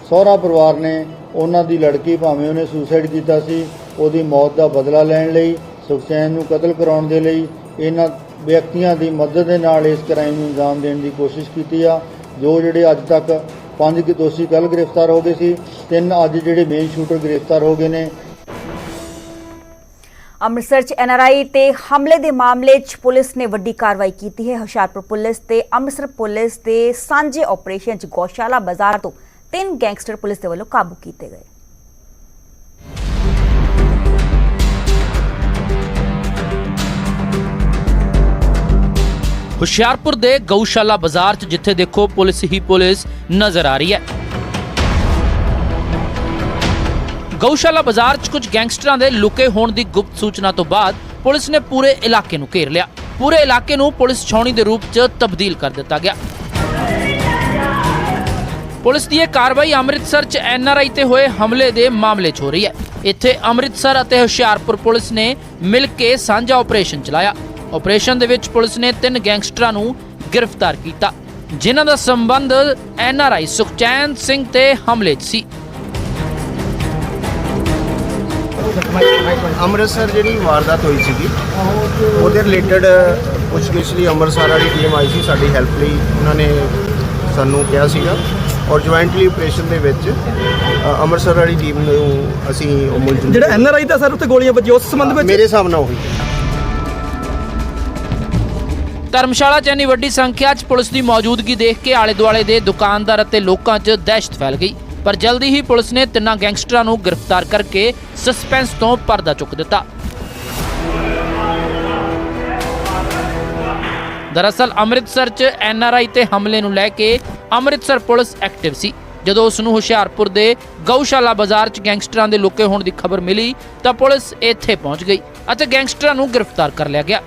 ਸਹੁਰਾ ਪਰਿਵਾਰ ਨੇ ਉਹਨਾਂ ਦੀ ਲੜਕੀ ਭਾਵੇਂ ਉਹਨੇ ਸੁਸਾਈਡ ਕੀਤਾ ਸੀ, ਉਹਦੀ ਮੌਤ ਦਾ ਬਦਲਾ ਲੈਣ ਲਈ, ਸੁਖਚੈਨ ਨੂੰ ਕਤਲ ਕਰਾਉਣ ਦੇ ਲਈ, ਇਹਨਾਂ ਵਿਅਕਤੀਆਂ ਦੀ ਮਦਦ ਦੇ ਨਾਲ ਇਸ ਕ੍ਰਾਈਮ ਨੂੰ ਅੰਜਾਮ ਦੇਣ ਦੀ ਕੋਸ਼ਿਸ਼ ਕੀਤੀ ਆ। ਜੋ ਜਿਹੜੇ ਅੱਜ ਤੱਕ ਪੰਜ ਕੇ ਦੋਸ਼ੀ ਕੱਲ ਗ੍ਰਿਫਤਾਰ ਹੋ ਗਏ ਸੀ, ਤਿੰਨ ਅੱਜ ਜਿਹੜੇ ਮੇਨ ਸ਼ੂਟਰ ਗ੍ਰਿਫਤਾਰ ਹੋ ਗਏ ਨੇ। ਅੰਮ੍ਰਿਤਸਰ ਚ ਐਨਆਰਆਈ ਤੇ ਹਮਲੇ ਦੇ ਮਾਮਲੇ 'ਚ ਪੁਲਿਸ ਨੇ ਵੱਡੀ ਕਾਰਵਾਈ ਕੀਤੀ ਹੈ। ਹੁਸ਼ਿਆਰਪੁਰ ਪੁਲਿਸ ਤੇ ਅੰਮ੍ਰਿਤਸਰ ਪੁਲਿਸ ਦੇ ਸਾਂਝੇ ਆਪਰੇਸ਼ਨ 'ਚ ਗੋਸ਼ਾਲਾ ਬਾਜ਼ਾਰ ਤੋਂ ਤਿੰਨ ਗੈਂਗਸਟਰ ਪੁਲਿਸ ਦੇ ਵੱਲੋਂ ਕਾਬੂ ਕੀਤੇ ਗਏ। ਹੁਸ਼ਿਆਰਪੁਰ ਦੇ ਗਊਸ਼ਾਲਾ ਬਾਜ਼ਾਰ 'ਚ ਜਿੱਥੇ ਦੇਖੋ ਪੁਲਿਸ ਹੀ ਪੁਲਿਸ ਨਜ਼ਰ ਆ ਰਹੀ ਹੈ। ਗਊਸ਼ਾਲਾ ਬਾਜ਼ਾਰ 'ਚ ਕੁਝ ਗੈਂਗਸਟਰਾਂ ਦੇ ਲੁਕੇ ਹੋਣ ਦੀ ਗੁਪਤ ਸੂਚਨਾ ਤੋਂ ਬਾਅਦ ਪੁਲਿਸ ਨੇ ਪੂਰੇ ਇਲਾਕੇ ਨੂੰ ਘੇਰ ਲਿਆ। ਪੂਰੇ ਇਲਾਕੇ ਨੂੰ ਪੁਲਿਸ ਛਾਉਣੀ ਦੇ ਰੂਪ 'ਚ ਤਬਦੀਲ ਕਰ ਦਿੱਤਾ ਗਿਆ। ਪੁਲਿਸ ਦੀ ਇਹ ਕਾਰਵਾਈ ਅੰਮ੍ਰਿਤਸਰ 'ਚ ਐਨਆਰਆਈ ਤੇ ਹੋਏ ਹਮਲੇ ਦੇ ਮਾਮਲੇ 'ਚ ਹੋ ਰਹੀ ਹੈ। ਇੱਥੇ ਅੰਮ੍ਰਿਤਸਰ ਅਤੇ ਹੁਸ਼ਿਆਰਪੁਰ ਪੁਲਿਸ ਨੇ ਮਿਲ ਕੇ ਸਾਂਝਾ ਆਪਰੇਸ਼ਨ ਚਲਾਇਆ। ਆਪਰੇਸ਼ਨ ਦੇ ਵਿੱਚ ਪੁਲਿਸ ਨੇ ਤਿੰਨ ਗੈਂਗਸਟਰਾਂ ਨੂੰ ਗ੍ਰਿਫਤਾਰ ਕੀਤਾ ਜਿਨ੍ਹਾਂ ਦਾ ਸੰਬੰਧ ਐਨਆਰਆਈ ਸੁਖਚੈਨ ਸਿੰਘ ਤੇ ਹਮਲੇ 'ਚ ਸੀ। ਅੰਮ੍ਰਿਤਸਰ ਜਿਹੜੀ ਵਾਰਦਾਤ ਹੋਈ ਸੀਗੀ ਉਹਦੇ ਰਿਲੇਟਡ ਪੁੱਛਗਿੱਛ ਲਈ ਅੰਮ੍ਰਿਤਸਰ ਵਾਲੀ ਟੀਮ ਆਈ ਸੀ ਸਾਡੀ ਹੈਲਪ ਲਈ ਉਹਨਾਂ ਨੇ ਸਾਨੂੰ ਕਿਹਾ ਸੀਗਾ। ਔਰ ਜੁਆਇੰਟਲੀ ਆਪਰੇਸ਼ਨ ਦੇ ਵਿੱਚ ਅ, ਅੰਮ੍ਰਿਤਸਰ ਵਾਲੀ ਟੀਮ ਨੂੰ ਅਸੀਂ ਉਹ ਮੁਲਜ਼ਮ ਜਿਹੜਾ ਐਨਆਰਆਈ ਦਾ ਸਰ ਉੱਤੇ ਗੋਲੀਆਂ ਵੱਜੀਆਂ ਉਸ ਸੰਬੰਧ ਵਿੱਚ? ਮੇਰੇ ਹਿਸਾਬ ਨਾਲ ਉਹੀ। ਧਰਮਸ਼ਾਲਾ 'ਚ ਇੰਨੀ ਵੱਡੀ ਸੰਖਿਆ 'ਚ ਪੁਲਿਸ ਦੀ ਮੌਜੂਦਗੀ ਦੇਖ ਕੇ ਆਲੇ ਦੁਆਲੇ ਦੇ ਦੁਕਾਨਦਾਰ ਅਤੇ ਲੋਕਾਂ 'ਚ ਦਹਿਸ਼ਤ ਫੈਲ ਗਈ। ਪਰ ਜਲਦੀ ਹੀ ਪੁਲਿਸ ਨੇ ਤਿੰਨਾਂ ਗੈਂਗਸਟਰਾਂ ਨੂੰ ਗ੍ਰਿਫਤਾਰ ਕਰਕੇ ਸਸਪੈਂਸ ਤੋਂ ਪਰਦਾ ਚੁੱਕ ਦਿੱਤਾ। ਦਰਅਸਲ ਅੰਮ੍ਰਿਤਸਰ 'ਚ ਐਨਆਰਆਈ ਤੇ ਹਮਲੇ ਨੂੰ ਲੈ ਕੇ ਅੰਮ੍ਰਿਤਸਰ ਪੁਲਿਸ ਐਕਟਿਵ ਸੀ। ਜਦੋਂ ਉਸ ਨੂੰ ਹੁਸ਼ਿਆਰਪੁਰ ਦੇ ਗਊਸ਼ਾਲਾ ਬਾਜ਼ਾਰ 'ਚ ਗੈਂਗਸਟਰਾਂ ਦੇ ਲੁਕੇ ਹੋਣ ਦੀ ਖਬਰ ਮਿਲੀ, ਤਾਂ ਪੁਲਿਸ ਇੱਥੇ ਪਹੁੰਚ ਗਈ ਅਤੇ ਗੈਂਗਸਟਰਾਂ ਨੂੰ ਗ੍ਰਿਫਤਾਰ ਕਰ ਲਿਆ ਗਿਆ।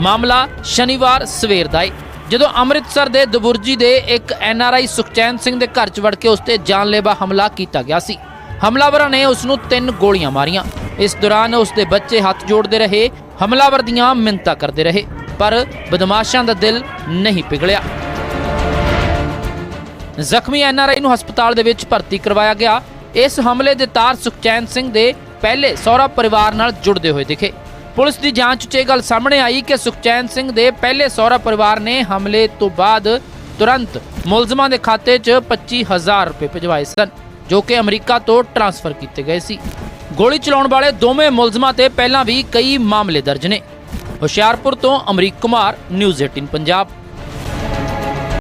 ਮਾਮਲਾ ਸ਼ਨੀਵਾਰ ਸਵੇਰ ਦਾ ਹੈ ਜਦੋਂ ਅੰਮ੍ਰਿਤਸਰ ਦੇ ਦਬੁਰਜੀ ਦੇ ਇੱਕ ਐਨਆਰਆਈ ਸੁਖਚੈਨ ਸਿੰਘ ਦੇ ਘਰ 'ਚ ਵੜ ਕੇ ਉਸ ਤੇ ਜਾਨਲੇਵਾ ਹਮਲਾ ਕੀਤਾ ਗਿਆ ਸੀ। ਹਮਲਾਵਰਾਂ ਨੇ ਉਸ ਨੂੰ ਤਿੰਨ ਗੋਲੀਆਂ ਮਾਰੀਆਂ। ਇਸ ਦੌਰਾਨ ਉਸ ਦੇ ਬੱਚੇ ਹੱਥ ਜੋੜਦੇ ਰਹੇ, ਹਮਲਾਵਰ ਦੀਆਂ ਮਿੰਨਤਾਂ ਕਰਦੇ ਰਹੇ, ਪਰ ਬਦਮਾਸ਼ਾਂ ਦਾ ਦਿਲ ਨਹੀਂ ਪਿਘਲਿਆ। ਜ਼ਖਮੀ ਐਨਆਰਆਈ ਨੂੰ ਹਸਪਤਾਲ ਦੇ ਵਿੱਚ ਭਰਤੀ ਕਰਵਾਇਆ ਗਿਆ। ਇਸ ਹਮਲੇ ਦੇ ਤਾਰ ਸੁਖਚੈਨ ਸਿੰਘ ਦੇ ਪਹਿਲੇ ਸਹੁਰਾ ਪਰਿਵਾਰ ਨਾਲ ਜੁੜਦੇ ਹੋਏ ਦਿਖੇ। ਪੁਲਿਸ ਦੀ ਜਾਂਚ 'ਚ ਇਹ ਗੱਲ ਸਾਹਮਣੇ ਆਈ ਕਿ ਸੁਖਚੈਨ ਸਿੰਘ ਦੇ ਪਹਿਲੇ ਸਹੁਰਾ ਪਰਿਵਾਰ ਨੇ ਹਮਲੇ ਤੋਂ ਬਾਅਦ ਤੁਰੰਤ ਮੁਲਜ਼ਮਾਂ ਦੇ ਖਾਤੇ 'ਚ 25000 ਰੁਪਏ ਭਿਜਵਾਏ ਸਨ, ਜੋ ਕਿ ਅਮਰੀਕਾ ਤੋਂ ਟਰਾਂਸਫਰ ਕੀਤੇ ਗਏ ਸੀ। ਗੋਲੀ ਚਲਾਉਣ ਵਾਲੇ ਦੋਵੇਂ ਮੁਲਜ਼ਮਾਂ ਤੇ ਪਹਿਲਾਂ ਵੀ ਕਈ ਮਾਮਲੇ ਦਰਜ ਨੇ। ਹੁਸ਼ਿਆਰਪੁਰ ਤੋਂ ਅਮਰੀਕ ਕੁਮਾਰ, ਨਿਊਜ਼ 18 ਪੰਜਾਬ।